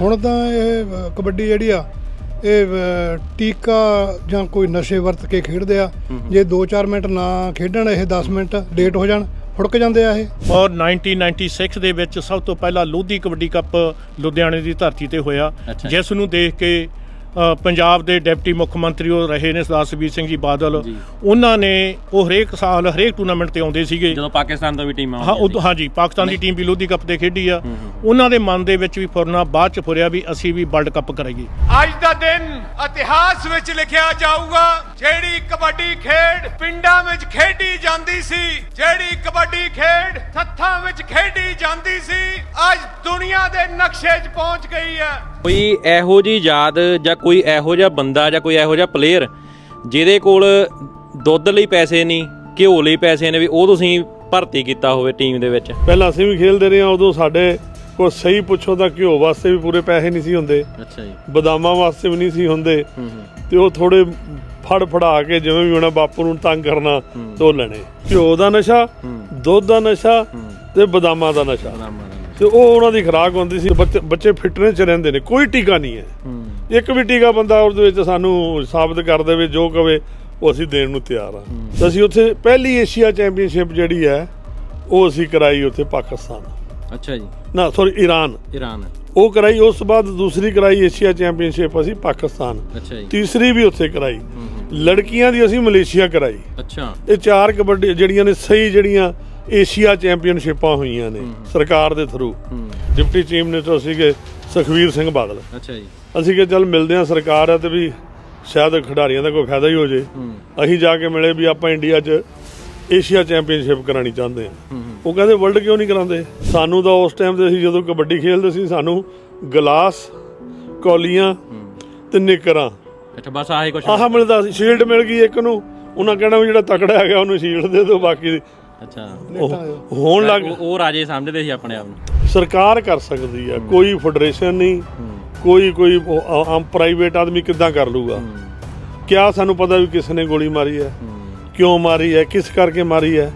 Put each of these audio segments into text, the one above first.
ਹੁਣ ਤਾਂ ਇਹ ਕਬੱਡੀ ਜਿਹੜੀ ਆ ਇਹ ਟੀਕਾ ਜਾਂ ਕੋਈ ਨਸ਼ੇ ਵਰਤ ਕੇ ਖੇਡਦੇ ਆ। ਜੇ 2-4 ਮਿੰਟ ਨਾ ਖੇਡਣ ਇਹ 10 ਮਿੰਟ ਲੇਟ ਹੋ ਜਾਣ ਫੁੜਕ ਜਾਂਦੇ ਆ ਇਹ। ਔਰ 1996 ਦੇ ਵਿੱਚ ਸਭ ਤੋਂ ਪਹਿਲਾਂ ਲੋਧੀ ਕਬੱਡੀ ਕੱਪ ਲੁਧਿਆਣੇ ਦੀ ਧਰਤੀ ਤੇ ਹੋਇਆ। ਜਿਸ ਨੂੰ ਦੇਖ ਕੇ ਪੰਜਾਬ ਦੇ ਡਿਪਟੀ ਮੁੱਖ ਮੰਤਰੀ ਉਹ ਰਹੇ ਨੇ ਸਰਦਾਰ ਸੁਖਬੀਰ ਸਿੰਘ ਜੀ ਬਾਦਲ। ਉਹਨਾਂ ਨੇ ਉਹ ਹਰੇਕ ਸਾਲ ਹਰੇਕ ਟੂਰਨਾਮੈਂਟ ਤੇ ਆਉਂਦੇ ਸੀਗੇ। ਜਦੋਂ ਪਾਕਿਸਤਾਨ ਤੋਂ ਵੀ ਟੀਮਾਂ ਹਾਂ ਉਦੋਂ ਹਾਂਜੀ ਪਾਕਿਸਤਾਨ ਦੀ ਟੀਮ ਵੀ ਲੋਧੀ ਕੱਪ ਤੇ ਖੇਡੀ ਆ। ਉਹਨਾਂ ਦੇ ਮਨ ਦੇ ਵਿੱਚ ਵੀ ਫੁਰਨਾ ਬਾਅਦ ਚ ਫੁਰਿਆ ਵੀ ਅਸੀਂ ਵੀ ਵਰਲਡ ਕੱਪ ਕਰਾਈਏ। ਅੱਜ ਦਾ ਦਿਨ ਇਤਿਹਾਸ ਵਿੱਚ ਲਿਖਿਆ ਜਾਊਗਾ ਜਿਹੜੀ ਕਬੱਡੀ ਖੇਡ ਪਿੰਡਾਂ ਵਿੱਚ ਖੇਡੀ ਜਾਂਦੀ ਸੀ ਜਿਹੜੀ ਕਬੱਡੀ ਖੇਡ ਸੱਥਾਂ ਵਿੱਚ ਖੇਡੀ ਜਾਂਦੀ ਸੀ ਅੱਜ ਦੁਨੀਆ ਦੇ ਨਕਸ਼ੇ 'ਚ ਪਹੁੰਚ ਗਈ ਹੈ। ਕੋਈ ਇਹੋ ਜੀ ਯਾਦ ਜਾਂ ਕੋਈ ਇਹੋ ਜਿਹਾ ਬੰਦਾ ਜਾਂ ਕੋਈ ਇਹੋ ਜਿਹਾ ਪਲੇਅਰ ਜਿਹਦੇ ਕੋਲ ਦੁੱਧ ਲਈ ਪੈਸੇ ਨਹੀਂ ਘਿਓ ਲਈ ਪੈਸੇ ਨੇ ਵੀ ਉਹ ਤੁਸੀਂ ਭਰਤੀ ਕੀਤਾ ਹੋਵੇ ਟੀਮ ਦੇ ਵਿੱਚ? ਪਹਿਲਾਂ ਅਸੀਂ ਵੀ ਖੇਲਦੇ ਰਹੇ ਹਾਂ ਉਦੋਂ ਸਾਡੇ ਕੋਲ ਸਹੀ ਪੁੱਛੋ ਤਾਂ ਘਿਓ ਵਾਸਤੇ ਵੀ ਪੂਰੇ ਪੈਸੇ ਨਹੀਂ ਸੀ ਹੁੰਦੇ। ਅੱਛਾ ਜੀ। ਬਦਾਮਾਂ ਵਾਸਤੇ ਵੀ ਨਹੀਂ ਸੀ ਹੁੰਦੇ। ਤੇ ਉਹ ਥੋੜੇ ਫੜ ਫੜਾ ਕੇ ਜਿਵੇਂ ਵੀ ਹੋਣਾ ਬਾਪੂ ਨੂੰ ਤੰਗ ਕਰਨਾ ਤੋ ਲੈਣੇ। ਘਿਓ ਦਾ ਨਸ਼ਾ ਦੁੱਧ ਦਾ ਨਸ਼ਾ ਤੇ ਬਦਾਮਾਂ ਦਾ ਨਸ਼ਾ। ਤੇ ਉਹ ਉਹਨਾਂ ਦੀ ਖੁਰਾਕ ਹੁੰਦੀ ਸੀ ਬੱਚੇ ਬੱਚੇ ਫਿਟਨੈਸ ਚ ਰਹਿੰਦੇ ਨੇ ਕੋਈ ਟੀਕਾ ਨਹੀਂ ਹੈ। ਇੱਕ ਵੀ ਟੀਕਾ ਬੰਦਾ ਉਹਦੇ ਵਿੱਚ ਸਾਨੂੰ ਸਾਬਤ ਕਰ ਦੇਵੇ ਜੋ ਕਵੇ ਉਹ ਅਸੀਂ ਦੇਣ ਨੂੰ ਤਿਆਰ ਆ ਤਾਂ ਅਸੀਂ ਉੱਥੇ ਪਹਿਲੀ ਏਸ਼ੀਆ ਚੈਂਪੀਅਨਸ਼ਿਪ ਜਿਹੜੀ ਹੈ ਉਹ ਅਸੀਂ ਕਰਾਈ ਉੱਥੇ ਪਾਕਿਸਤਾਨ ਅੱਛਾ ਜੀ। ਨਾ ਸੌਰੀ ਈਰਾਨ ਈਰਾਨ ਉਹ ਕਰਾਈ ਉਸ ਤੋਂ ਬਾਅਦ ਦੂਸਰੀ ਕਰਾਈ ਏਸ਼ੀਆ ਚੈਂਪੀਅਨਸ਼ਿਪ ਅਸੀਂ ਪਾਕਿਸਤਾਨ। ਅੱਛਾ ਜੀ। ਤੀਸਰੀ ਵੀ ਉੱਥੇ ਕਰਾਈ। ਲੜਕੀਆਂ ਦੀ ਅਸੀਂ ਮਲੇਸ਼ੀਆ ਕਰਾਈ। ਅੱਛਾ। ਇਹ ਚਾਰ ਕਬੱਡੀ ਜਿਹੜੀਆਂ ਨੇ ਸਹੀ ਜਿਹੜੀਆਂ ਏਸ਼ੀਆ ਚੈਂਪੀਅਨਸ਼ਿਪਾਂ ਹੋਈਆਂ ਨੇ ਸਰਕਾਰ ਦੇ ਥਰੂ ਡਿਪਟੀ ਚੀਫ ਮਿਨਿਸਟਰ ਸੀਗੇ ਸੁਖਵੀਰ ਸਿੰਘ ਬਾਦਲ। ਅੱਛਾ ਜੀ। ਅਸੀਂ ਕਿ ਚੱਲ ਮਿਲਦੇ ਹਾਂ ਸਰਕਾਰ ਹੈ ਤੇ ਵੀ ਸ਼ਾਇਦ ਖਿਡਾਰੀਆਂ ਦਾ ਕੋਈ ਫਾਇਦਾ ਹੀ ਹੋ ਜੇ। ਅਸੀਂ ਜਾ ਕੇ ਮਿਲੇ ਵੀ ਆਪਾਂ ਇੰਡੀਆ 'ਚ ਏਸ਼ੀਆ ਚੈਂਪੀਅਨਸ਼ਿਪ ਕਰਾਣੀ ਚਾਹੁੰਦੇ ਹੂੰ। ਉਹ ਕਹਿੰਦੇ ਵਰਲਡ ਕਿਉਂ ਨਹੀਂ ਕਰਾਉਂਦੇ? ਸਾਨੂੰ ਤਾਂ ਉਸ ਟਾਈਮ ਤੇ ਅਸੀਂ ਜਦੋਂ ਕਬੱਡੀ ਖੇਡਦੇ ਸੀ ਸਾਨੂੰ ਗਲਾਸ ਕੌਲੀਆਂ ਤੇ ਨਿੱਕਰਾਂ। ਅੱਛਾ ਬਸ ਆਹੀ ਕੁਛ ਆਹ ਮਿਲਦਾ। ਸੀ ਸ਼ੀਲਡ ਮਿਲ ਗਈ ਇੱਕ ਨੂੰ। ਉਹਨਾਂ ਕਹਿਣਾ ਵੀ ਜਿਹੜਾ ਤਕੜਾ ਹੈਗਾ ਉਹਨੂੰ ਸ਼ੀਲਡ ਦੇ ਦਿਓ ਬਾਕੀ ਅੱਛਾ। ਉਹ- ਹੋਣ ਲੱਗ ਉਹ ਉਹ ਰਾਜੇ ਸਮਝਦੇ ਸੀ ਆਪਣੇ ਆਪ ਨੂੰ। ਸਰਕਾਰ ਕਰ ਸਕਦੀ ਹੈ ਕੋਈ ਫੈਡਰੇਸ਼ਨ ਨਹੀਂ ਕੋਈ ਕੋਈ ਉਹ ਆ- ਆਮ ਪ੍ਰਾਈਵੇਟ ਆਦਮੀ ਕਿੱਦਾਂ ਕਰ ਲੂਗਾ? ਕਿਆ ਸਾਨੂੰ ਪਤਾ ਵੀ ਕਿਸ ਨੇ ਗੋਲੀ ਮਾਰੀ ਹੈ? ਕਿਉਂ ਮਾਰੀ ਹੈ? ਕਿਸ ਕਰਕੇ ਮਾਰੀ ਹੈ?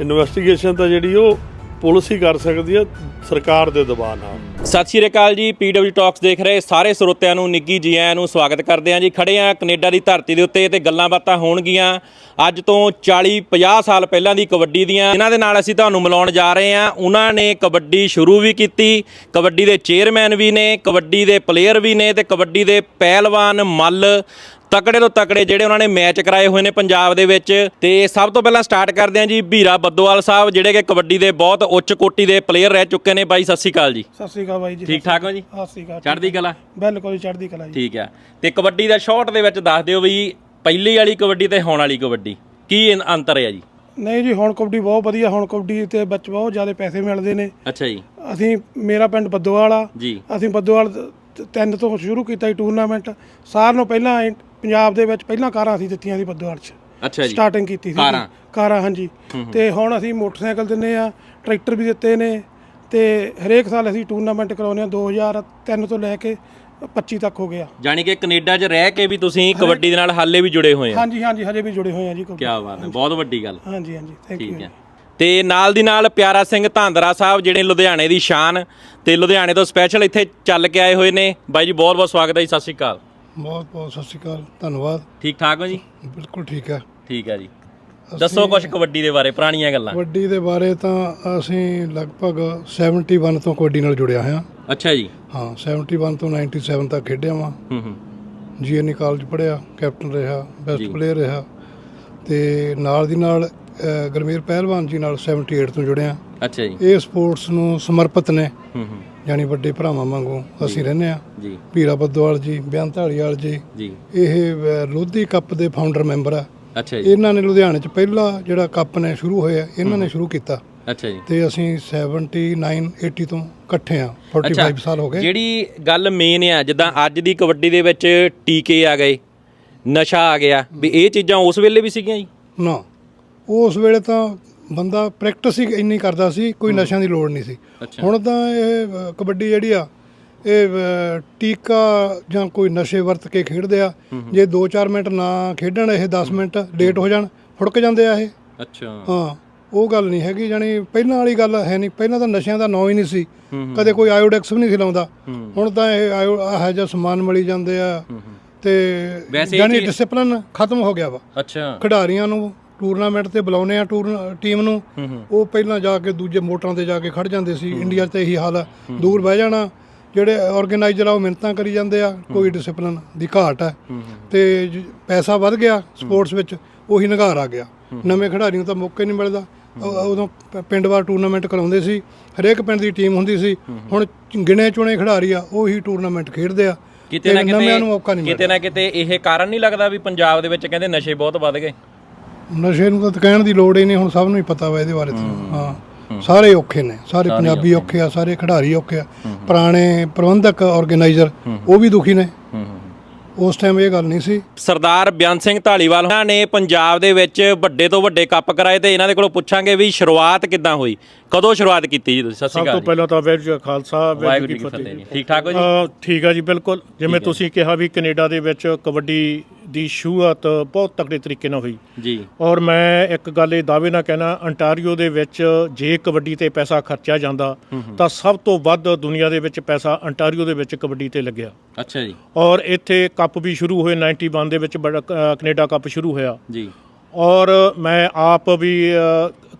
ਇਨਵੈਸਟੀਗੇਸ਼ਨ ਤਾਂ ਜਿਹੜੀ ਉਹ ਪੁਲਿਸ ਹੀ ਕਰ ਸਕਦੀ ਹੈ ਸਰਕਾਰ ਦੇ ਦਬਾਅ ਨਾਲ। ਸਤਿ ਸ਼੍ਰੀ ਅਕਾਲ ਜੀ ਪੀਡਬਲਯੂ ਟਾਕਸ ਦੇਖ ਰਹੇ ਸਾਰੇ ਸਰੋਤਿਆਂ ਨੂੰ ਨਿੱਗੀ ਜੀ ਆਇਆਂ ਨੂੰ ਸਵਾਗਤ ਕਰਦੇ ਹਾਂ ਜੀ। ਖੜੇ ਆ ਕੈਨੇਡਾ ਦੀ ਧਰਤੀ ਦੇ ਉੱਤੇ ਤੇ ਗੱਲਾਂ ਬਾਤਾਂ ਹੋਣਗੀਆਂ। ਅੱਜ ਤੋਂ 40 50 ਸਾਲ ਪਹਿਲਾਂ ਦੀ ਕਬੱਡੀ ਦੀਆਂ। ਇਹਨਾਂ ਦੇ ਨਾਲ ਅਸੀਂ ਤੁਹਾਨੂੰ ਮਿਲਾਉਣ ਜਾ ਰਹੇ ਹਾਂ। ਉਹਨਾਂ ਨੇ ਕਬੱਡੀ ਸ਼ੁਰੂ ਵੀ ਕੀਤੀ, ਕਬੱਡੀ ਦੇ ਚੇਅਰਮੈਨ ਵੀ ਨੇ, ਕਬੱਡੀ ਦੇ ਪਲੇਅਰ ਵੀ ਨੇ ਤੇ ਕਬੱਡੀ ਦੇ ਪਹਿਲਵਾਨ ਮੱਲ ਤਕੜੇ ਤੋਂ ਤਕੜੇ ਜਿਹੜੇ ਉਹਨਾਂ ਨੇ ਮੈਚ ਕਰਾਏ ਹੋਏ ਨੇ ਪੰਜਾਬ ਦੇ ਵਿੱਚ। ਤੇ ਸਭ ਤੋਂ ਪਹਿਲਾਂ ਸਟਾਰਟ ਕਰਦੇ ਹਾਂ ਜੀ ਭੀਰਾ ਬੱਦੋਵਾਲ ਸਾਹਿਬ ਜਿਹੜੇ ਕਿ ਕਬੱਡੀ ਦੇ ਬਹੁਤ ਉੱਚ ਕੋਟੀ ਦੇ ਪਲੇਅਰ ਰਹਿ ਚੁੱਕੇ ਨੇ ਬਾਈ ਸਤਿ ਸ਼੍ਰੀ ਅਕਾਲ ਜੀ। ਸਤਿ ਸ੍ਰੀ ਅਕਾਲ ਬਾਈ ਜੀ। ਠੀਕ ਠਾਕ ਹੋ ਜੀ? ਸਤਿ ਸ੍ਰੀ ਅਕਾਲ ਚੜ੍ਹਦੀ ਕਲਾ? ਬਿਲਕੁਲ ਚੜ੍ਹਦੀ ਕਲਾ ਜੀ। ਠੀਕ ਆ। ਤੇ ਕਬੱਡੀ ਦਾ ਸ਼ਾਰਟ ਦੇ ਵਿੱਚ ਦੱਸ ਦਿਓ ਵੀ ਪਹਿਲੀ ਵਾਲੀ ਕਬੱਡੀ ਤੇ ਹੁਣ ਵਾਲੀ ਕਬੱਡੀ। ਕੀ ਅੰਤਰ ਹੈ ਜੀ? ਨਹੀਂ ਜੀ ਹੁਣ ਕਬੱਡੀ ਬਹੁਤ ਵਧੀਆ ਹੁਣ ਕਬੱਡੀ ਤੇ ਬੱਚ ਬਹੁਤ ਜ਼ਿਆਦਾ ਪੈਸੇ ਮਿਲਦੇ ਨੇ। ਅੱਛਾ ਜੀ। ਅਸੀਂ ਮੇਰਾ ਪਿੰਡ ਬੱਦੋਵਾਲ ਆ। ਜੀ। ਅਸੀਂ ਬੱਦੋਵਾਲ ਤਿੰਨ ਤੋਂ ਸ਼ੁਰੂ ਕੀਤਾ ਟੂਰਨਾਮੈਂਟ ਸਾਰਿਆਂ ਨੂੰ ਪਹਿਲਾਂ ਪੰਜਾਬ ਦੇ ਵਿੱਚ ਪਹਿਲਾਂ ਕਾਰਾਂ ਅਸੀਂ ਦਿੱਤੀਆਂ ਸੀ ਬੱਦੋਵਾਲ 'ਚ। ਅੱਛਾ ਜੀ। ਸਟਾਰਟਿੰਗ ਕੀਤੀ ਸੀ। ਕਾਰਾਂ? ਕਾਰਾਂ ਹਾਂਜੀ। ਤੇ ਹੁਣ ਅਸੀਂ ਮੋਟਰਸਾਈਕਲ ਦਿੰਨੇ ਆ ਟਰੈਕਟਰ ਵੀ ਦਿੱਤੇ ਨੇ ਤੇ ਹਰੇਕ ਸਾਲ ਅਸੀਂ ਟੂਰਨਾਮੈਂਟ ਕਰਾਉਂਦੇ ਆ 2003 ਤੋਂ ਲੈ ਕੇ 25 ਤੱਕ ਹੋ ਗਿਆ। ਜਾਣੀ ਕਿ ਕੈਨੇਡਾ 'ਚ ਰਹਿ ਕੇ ਵੀ ਤੁਸੀਂ ਕਬੱਡੀ ਦੇ ਨਾਲ ਹਾਲੇ ਵੀ ਜੁੜੇ ਹੋਏ ਆ। ਹਾਂਜੀ ਹਾਂਜੀ ਹਜੇ ਵੀ ਜੁੜੇ ਹੋਏ ਆ ਜੀ ਕੀ ਬਾਤ ਹੈ ਬਹੁਤ ਵੱਡੀ ਗੱਲ। ਹਾਂਜੀ ਹਾਂਜੀ ਥੈਂਕ ਯੂ ਠੀਕ ਹੈ। ਤੇ ਨਾਲ ਦੀ ਨਾਲ ਪਿਆਰਾ ਸਿੰਘ ਧਾਂਦਰਾ ਸਾਹਿਬ ਜਿਹੜੇ ਲੁਧਿਆਣੇ ਦੀ ਸ਼ਾਨ ਤੇ ਲੁਧਿਆਣੇ ਤੋਂ ਸਪੈਸ਼ਲ ਇੱਥੇ ਚੱਲ ਕੇ ਆਏ ਹੋਏ ਨੇ। ਬਾਈ ਜੀ ਬਹੁਤ ਬਹੁਤ ਸਵਾਗਤ ਹੈ ਜੀ ਸਤਿ ਸ਼੍ਰੀ ਅਕਾਲ। ਬਹੁਤ ਬਹੁਤ ਸਤਿ ਸ਼੍ਰੀ ਅਕਾਲ ਧੰਨਵਾਦ। ਠੀਕ ਠਾਕ ਹੋ ਜੀ? ਬਿਲਕੁਲ ਠੀਕ ਹੈ। ਠੀਕ ਹੈ ਜੀ। ਦੱਸੋ ਕੁਝ ਕਬੱਡੀ ਦੇ ਬਾਰੇ ਪੁਰਾਣੀਆਂ ਗੱਲਾਂ। ਕਬੱਡੀ ਦੇ ਬਾਰੇ ਤਾਂ ਅਸੀਂ ਲਗਭਗ 71 ਤੋਂ ਕਬੱਡੀ ਨਾਲ ਜੁੜਿਆ ਹਾਂ ਅੱਛਾ ਜੀ। ਹਾਂ 71 ਤੋਂ 97 ਤੱਕ ਖੇਡਿਆ ਵਾਂ। ਹੂੰ ਹੂੰ। ਜੀਐਨਈ ਕਾਲਜ ਪੜ੍ਹਿਆ ਕੈਪਟਨ ਰਿਹਾ ਬੈਸਟ ਪਲੇਅਰ ਰਿਹਾ। ਤੇ ਨਾਲ ਦੀ ਨਾਲ ਅ, ਗੁਰਮੀਤ ਪਹਿਲਵਾਨ ਜੀ ਨਾਲ 78 ਤੋਂ ਜੁੜਿਆ। ਅੱਛਾ ਜੀ। ਇਹ ਸਪੋਰਟਸ ਨੂੰ ਸਮਰਪਿਤ ਨੇ। ਹੂੰ ਹੂੰ। ਯਾਨੀ ਵੱਡੇ ਭਰਾਵਾਂ ਵਾਂਗੂ ਅਸੀਂ ਰਹਿੰਦੇ ਆ ਜੀ। ਭੀਰਾ ਬੱਦੋਵਾਲ ਜੀ ਬਿਆਨ ਢਾਲੀਵਾਲ ਜੀ। ਜੀ। ਇਹ ਲੋਧੀ ਕੱਪ ਦੇ ਫਾਊਂਡਰ ਮੈਂਬਰ ਆ। ਅੱਛਾ ਜੀ। ਇਹਨਾਂ ਨੇ ਲੁਧਿਆਣੇ 'ਚ ਪਹਿਲਾ ਜਿਹੜਾ ਕੱਪ ਨੇ ਸ਼ੁਰੂ ਹੋਇਆ ਇਹਨਾਂ ਨੇ ਸ਼ੁਰੂ ਕੀਤਾ। ਅੱਛਾ ਜੀ। ਤੇ ਅਸੀਂ 79 80 ਤੋਂ ਇਕੱਠੇ ਆ 45 ਸਾਲ ਹੋ ਗਏ। ਜਿਹੜੀ ਗੱਲ ਮੇਨ ਆ ਜਿੱਦਾਂ ਅੱਜ ਦੀ ਕਬੱਡੀ ਦੇ ਵਿੱਚ ਟੀਕੇ ਆ ਗਏ ਨਸ਼ਾ ਆ ਗਿਆ ਵੀ ਇਹ ਚੀਜ਼ਾਂ ਉਸ ਵੇਲੇ ਵੀ ਸੀਗੀਆਂ ਜੀ? ਨਾ ਉਸ ਵੇਲੇ ਤਾਂ ਬੰਦਾ ਪ੍ਰੈਕਟਿਸ ਹੀ ਇੰਨੀ ਕਰਦਾ ਸੀ ਕੋਈ ਨਸ਼ਿਆਂ ਦੀ ਲੋੜ ਨਹੀਂ ਸੀ। ਹੁਣ ਤਾਂ ਇਹ ਕਬੱਡੀ ਜਿਹੜੀ ਆ ਇਹ ਟੀਕਾ ਜਾਂ ਕੋਈ ਨਸ਼ੇ ਵਰਤ ਕੇ ਖੇਡਦੇ ਆ ਜੇ 2-4 ਮਿੰਟ ਨਾ ਖੇਡਣ ਇਹ 10 ਮਿੰਟ ਲੇਟ ਹੋ ਜਾਣ ਫੁੜਕ ਜਾਂਦੇ ਆ ਇਹ। ਅੱਛਾ। ਹਾਂ ਉਹ ਗੱਲ ਨਹੀਂ ਹੈਗੀ ਜਾਣੀ ਪਹਿਲਾਂ ਵਾਲੀ ਗੱਲ ਹੈ ਨਹੀਂ ਪਹਿਲਾਂ ਤਾਂ ਨਸ਼ਿਆਂ ਦਾ ਨਾਂ ਹੀ ਨਹੀਂ ਸੀ। ਕਦੇ ਕੋਈ ਆਇਓਡੈਕਸ ਵੀ ਨਹੀਂ ਸੀ ਲਾਉਂਦਾ। ਹੁਣ ਤਾਂ ਇਹ ਆਇਓ ਆਹ ਜਿਹਾ ਸਮਾਨ ਮਲੀ ਜਾਂਦੇ ਆ ਤੇ ਚੀਜ਼- ਡਿਸਪਲਿਨ ਖਤਮ ਹੋ ਗਿਆ ਵਾ। ਅੱਛਾ। ਖਿਡਾਰੀਆਂ ਨੂੰ ਟੂਰਨਾਮੈਂਟ ਤੇ ਬੁਲਾਉਨੇ ਆ ਟੂਰ ਟੀਮ ਨੂੰ। ਉਹ ਪਹਿਲਾਂ ਜਾ ਕੇ ਦੂਜੇ ਮੋਟਰਾਂ ਤੇ ਜਾ ਕੇ ਖੜ ਜਾਂਦੇ ਸੀ। ਇੰਡੀਆ 'ਚ ਤਾਂ ਇਹੀ ਹਾਲ ਆ। ਦੂਰ ਬਹਿ ਜਾਣਾ। ਜਿਹੜੇ ਆਰਗੇਨਾਈਜ਼ਰ ਆ ਉਹ ਮਿਹਨਤਾਂ ਕਰੀ ਜਾਂਦੇ ਆ। ਕੋਈ ਡਿਸਪਲਿਨ ਦੀ ਘਾਟ ਹੈ ਤੇ ਪੈਸਾ ਵੱਧ ਗਿਆ ਸਪੋਰਟਸ ਵਿੱਚ ਉਹੀ ਨਿਗਾਰ ਆ ਗਿਆ। ਨਵੇਂ ਖਿਡਾਰੀ ਨੂੰ ਤਾਂ ਮੌਕਾ ਹੀ ਨਹੀਂ ਮਿਲਦਾ। ਉਦੋਂ ਪਿੰਡ ਵਾਰ ਟੂਰਨਾਮੈਂਟ ਕਰਾਉਂਦੇ ਸੀ। ਹਰੇਕ ਪਿੰਡ ਦੀ ਟੀਮ ਹੁੰਦੀ ਸੀ। ਹੁਣ ਗਿਣੇ ਚੁਣੇ ਖਿਡਾਰੀ ਆ ਉਹੀ ਟੂਰਨਾਮੈਂਟ ਖੇਡਦੇ ਆ। ਕਿਤੇ ਨਾ ਕਿਤੇ ਕਿਤੇ ਨਾ ਕਿਤੇ ਇਹ ਕਾਰਨ ਨਹੀਂ ਲੱਗਦਾ ਵੀ ਪੰਜਾਬ ਦੇ ਵਿੱਚ ਕਹਿੰਦੇ ਨਸ਼ੇ ਬਹੁਤ ਵੱਧ ਗਏ। ਨਸ਼ੇ ਨੂੰ ਤਾਂ ਕਹਿਣ ਦੀ ਲੋੜ ਹੀ ਨਹੀਂ ਹੁਣ ਸਭ ਨੂੰ ਹੀ ਪਤਾ ਵਾ ਇਹਦੇ ਬਾਰੇ ਤਾਂ। ਹਾਂ ਸਾਰੇ ਔਖੇ ਨੇ ਸਾਰੇ ਪੰਜਾਬੀ ਔਖੇ ਆ ਸਾਰੇ ਖਿਡਾਰੀ ਔਖੇ ਆ ਪੁਰਾਣੇ ਪ੍ਰਬੰਧਕ ਆਰਗੇਨਾਈਜ਼ਰ ਉਹ ਵੀ ਦੁਖੀ ਨੇ। ਉਸ ਟਾਈਮ ਇਹ ਗੱਲ ਨਹੀਂ ਸੀ। ਸਰਦਾਰ ਬਿਆਨ ਸਿੰਘ ਢਾਲੀਵਾਲ ਉਹਨਾਂ ਨੇ ਪੰਜਾਬ ਦੇ ਵਿੱਚ ਵੱਡੇ ਤੋਂ ਵੱਡੇ ਕੱਪ ਕਰਾਏ ਤੇ ਇਹਨਾਂ ਦੇ ਕੋਲੋਂ ਪੁੱਛਾਂਗੇ ਵੀ ਸ਼ੁਰੂਆਤ ਕਿੱਦਾਂ ਹੋਈ? ਕਦੋਂ ਸ਼ੁਰੂਆਤ ਕੀਤੀ ਜੀ ਤੁਸੀਂ? ਸਤਿ ਸ਼੍ਰੀ ਸਭ ਤੋਂ ਪਹਿਲਾਂ ਤਾਂ ਵਾਹਿਗੁਰੂ ਜੀ ਕਾ ਖਾਲਸਾ ਵਾਹਿਗੁਰੂ ਜੀ ਕੀ ਫਤਿਹ ਠੀਕ ਠਾਕ ਹੋ ਜੀ? ਠੀਕ ਆ ਜੀ ਬਿਲਕੁਲ। ਜਿਵੇਂ ਤੁਸੀਂ ਕਿਹਾ ਵੀ ਕੈਨੇਡਾ ਦੇ ਵਿੱਚ ਕਬੱਡੀ ਦੀ ਸ਼ੁਰੂਆਤ ਬਹੁਤ ਤਕੜੇ ਤਰੀਕੇ ਨਾਲ ਹੋਈ। ਜੀ। ਔਰ ਮੈਂ ਇੱਕ ਗੱਲ ਇਹ ਦਾਅਵੇ ਨਾਲ ਕਹਿਣਾ ਅੰਟਾਰੀਓ ਦੇ ਵਿੱਚ ਜੇ ਕਬੱਡੀ ਤੇ ਪੈਸਾ ਖਰਚਿਆ ਜਾਂਦਾ ਤਾਂ ਸਭ ਤੋਂ ਵੱਧ ਦੁਨੀਆ ਦੇ ਵਿੱਚ ਪੈਸਾ ਅੰਟਾਰੀਓ ਦੇ ਵਿੱਚ ਕਬੱਡੀ ਤੇ ਲੱਗਿਆ। ਅੱਛਾ ਜੀ। ਔਰ ਇੱਥੇ ਕੱਪ ਵੀ ਸ਼ੁਰੂ ਹੋਏ 91 ਦੇ ਵਿੱਚ ਬੜਾ ਕੈਨੇਡਾ ਕੱਪ ਸ਼ੁਰੂ ਹੋਇਆ। ਜੀ। ਔਰ ਮੈਂ ਆਪ ਵੀ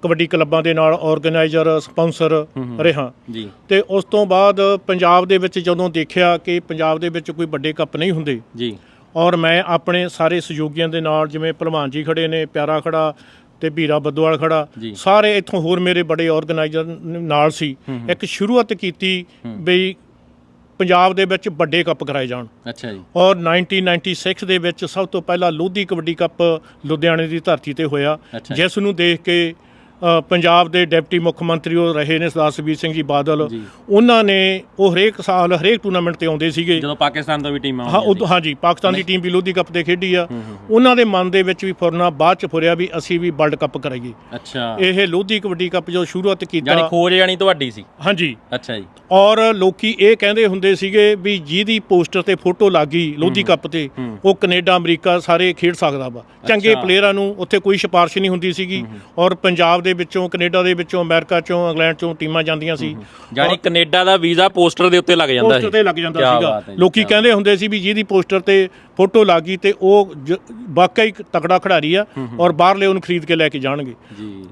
ਕਬੱਡੀ ਕਲੱਬਾਂ ਦੇ ਨਾਲ ਆਰਗੇਨਾਈਜ਼ਰ ਸਪਾਂਸਰ ਰਿਹਾ। ਜੀ। ਤੇ ਉਸ ਤੋਂ ਬਾਅਦ ਪੰਜਾਬ ਦੇ ਵਿੱਚ ਜਦੋਂ ਦੇਖਿਆ ਕਿ ਪੰਜਾਬ ਦੇ ਵਿੱਚ ਕੋਈ ਵੱਡੇ ਕੱਪ ਨਹੀਂ ਹੁੰਦੇ ਜੀ। ਔਰ ਮੈਂ ਆਪਣੇ ਸਾਰੇ ਸਹਿਯੋਗੀਆਂ ਦੇ ਨਾਲ ਜਿਵੇਂ ਭਲਵਾਨ ਜੀ ਖੜੇ ਨੇ ਪਿਆਰਾ ਖੜਾ ਤੇ ਵੀਰਾ ਬੱਦੋਵਾਲ ਖੜਾ। ਸਾਰੇ ਇੱਥੋਂ ਹੋਰ ਮੇਰੇ ਬੜੇ ਆਰਗੇਨਾਈਜ਼ਰ ਨਾਲ ਸੀ। ਇੱਕ ਸ਼ੁਰੂਆਤ ਕੀਤੀ ਬਈ ਪੰਜਾਬ ਦੇ ਵਿੱਚ ਵੱਡੇ ਕੱਪ ਕਰਾਏ ਜਾਣ। ਅੱਛਾ ਜੀ। ਔਰ 1996 ਦੇ ਵਿੱਚ ਸਭ ਤੋਂ ਪਹਿਲਾਂ ਲੋਧੀ ਕਬੱਡੀ ਕੱਪ ਲੁਧਿਆਣੇ ਦੀ ਧਰਤੀ ਤੇ ਹੋਇਆ। ਜਿਸ ਨੂੰ ਦੇਖ ਕੇ ਪੰਜਾਬ ਦੇ ਡਿਪਟੀ ਮੁੱਖ ਮੰਤਰੀ ਉਹ ਰਹੇ ਨੇ ਸਰਦਾਰ ਸੁਖਬੀਰ ਸਿੰਘ ਜੀ ਬਾਦਲ। ਉਹਨਾਂ ਨੇ ਉਹ ਹਰੇਕ ਸਾਲ ਹਰੇਕ ਟੂਰਨਾਮੈਂਟ ਤੇ ਆਉਂਦੇ ਸੀਗੇ। ਜਦੋਂ ਪਾਕਿਸਤਾਨ ਤੋਂ ਵੀ ਟੀਮਾਂ ਹਾਂ ਆਉਂਦੀਆਂ ਉਦੋਂ ਹਾਂਜੀ ਪਾਕਿਸਤਾਨ ਦੀ ਟੀਮ ਵੀ ਲੋਧੀ ਕੱਪ ਤੇ ਖੇਡੀ ਆ। ਉਹਨਾਂ ਦੇ ਮਨ ਦੇ ਵਿੱਚ ਵੀ ਫੁਰਨਾ ਬਾਅਦ ਚ ਫੁਰਿਆ ਵੀ ਅਸੀਂ ਵੀ ਵਰਲਡ ਕੱਪ ਕਰਾਈਏ। ਅੱਛਾ। ਇਹ ਲੋਧੀ ਕਬੱਡੀ ਕੱਪ ਜੋ ਸ਼ੁਰੂਆਤ ਕੀਤਾ। ਖੋਜ ਜਾਨੀ ਤੁਹਾਡੀ ਸੀ। ਹਾਂਜੀ। ਅੱਛਾ ਜੀ। ਔਰ ਲੋਕੀ ਇਹ ਕਹਿੰਦੇ ਹੁੰਦੇ ਸੀਗੇ ਵੀ ਜਿਹਦੀ ਪੋਸਟਰ ਤੇ ਫੋਟੋ ਲੱਗੀ ਲੋਧੀ ਕੱਪ ਤੇ ਉਹ ਕੈਨੇਡਾ ਅਮਰੀਕਾ ਸਾਰੇ ਖੇਡ ਸਕਦਾ ਵਾ। ਚੰਗੇ। ਪਲੇਅਰਾਂ ਨੂੰ ਉੱਥੇ ਕੋਈ ਸਿਫਾਰਿਸ਼ ਨਹੀਂ ਹੁੰਦੀ ਸੀਗੀ। ਔਰ ਪੰਜਾਬ ਦੇ ਵਿੱਚੋਂ ਕੈਨੇਡਾ ਦੇ ਵਿੱਚੋਂ ਅਮਰੀਕਾ ਚੋਂ ਇੰਗਲੈਂਡ ਚੋਂ ਟੀਮਾਂ ਜਾਂਦੀਆਂ ਸੀ। ਜਾਨੀ ਕੈਨੇਡਾ ਦਾ ਵੀਜ਼ਾ ਪੋਸਟਰ ਦੇ ਉੱਤੇ ਲੱਗ ਜਾਂਦਾ ਪੋਸਟਰ ਤੇ ਲੱਗ ਜਾਂਦਾ ਸੀਗਾ। ਲੋਕੀ ਕਹਿੰਦੇ ਹੁੰਦੇ ਸੀ ਵੀ ਜਿਹਦੀ ਪੋਸਟਰ ਤੇ ਫੋਟੋ ਲੱਗੀ ਤੇ ਉਹ ਵਾਕਈ ਤਕੜਾ ਖਿਡਾਰੀ ਆ ਔਰ ਬਾਹਰਲੇ ਉਹਨੂੰ ਖਰੀਦ ਕੇ ਲੈ ਕੇ ਜਾਣਗੇ।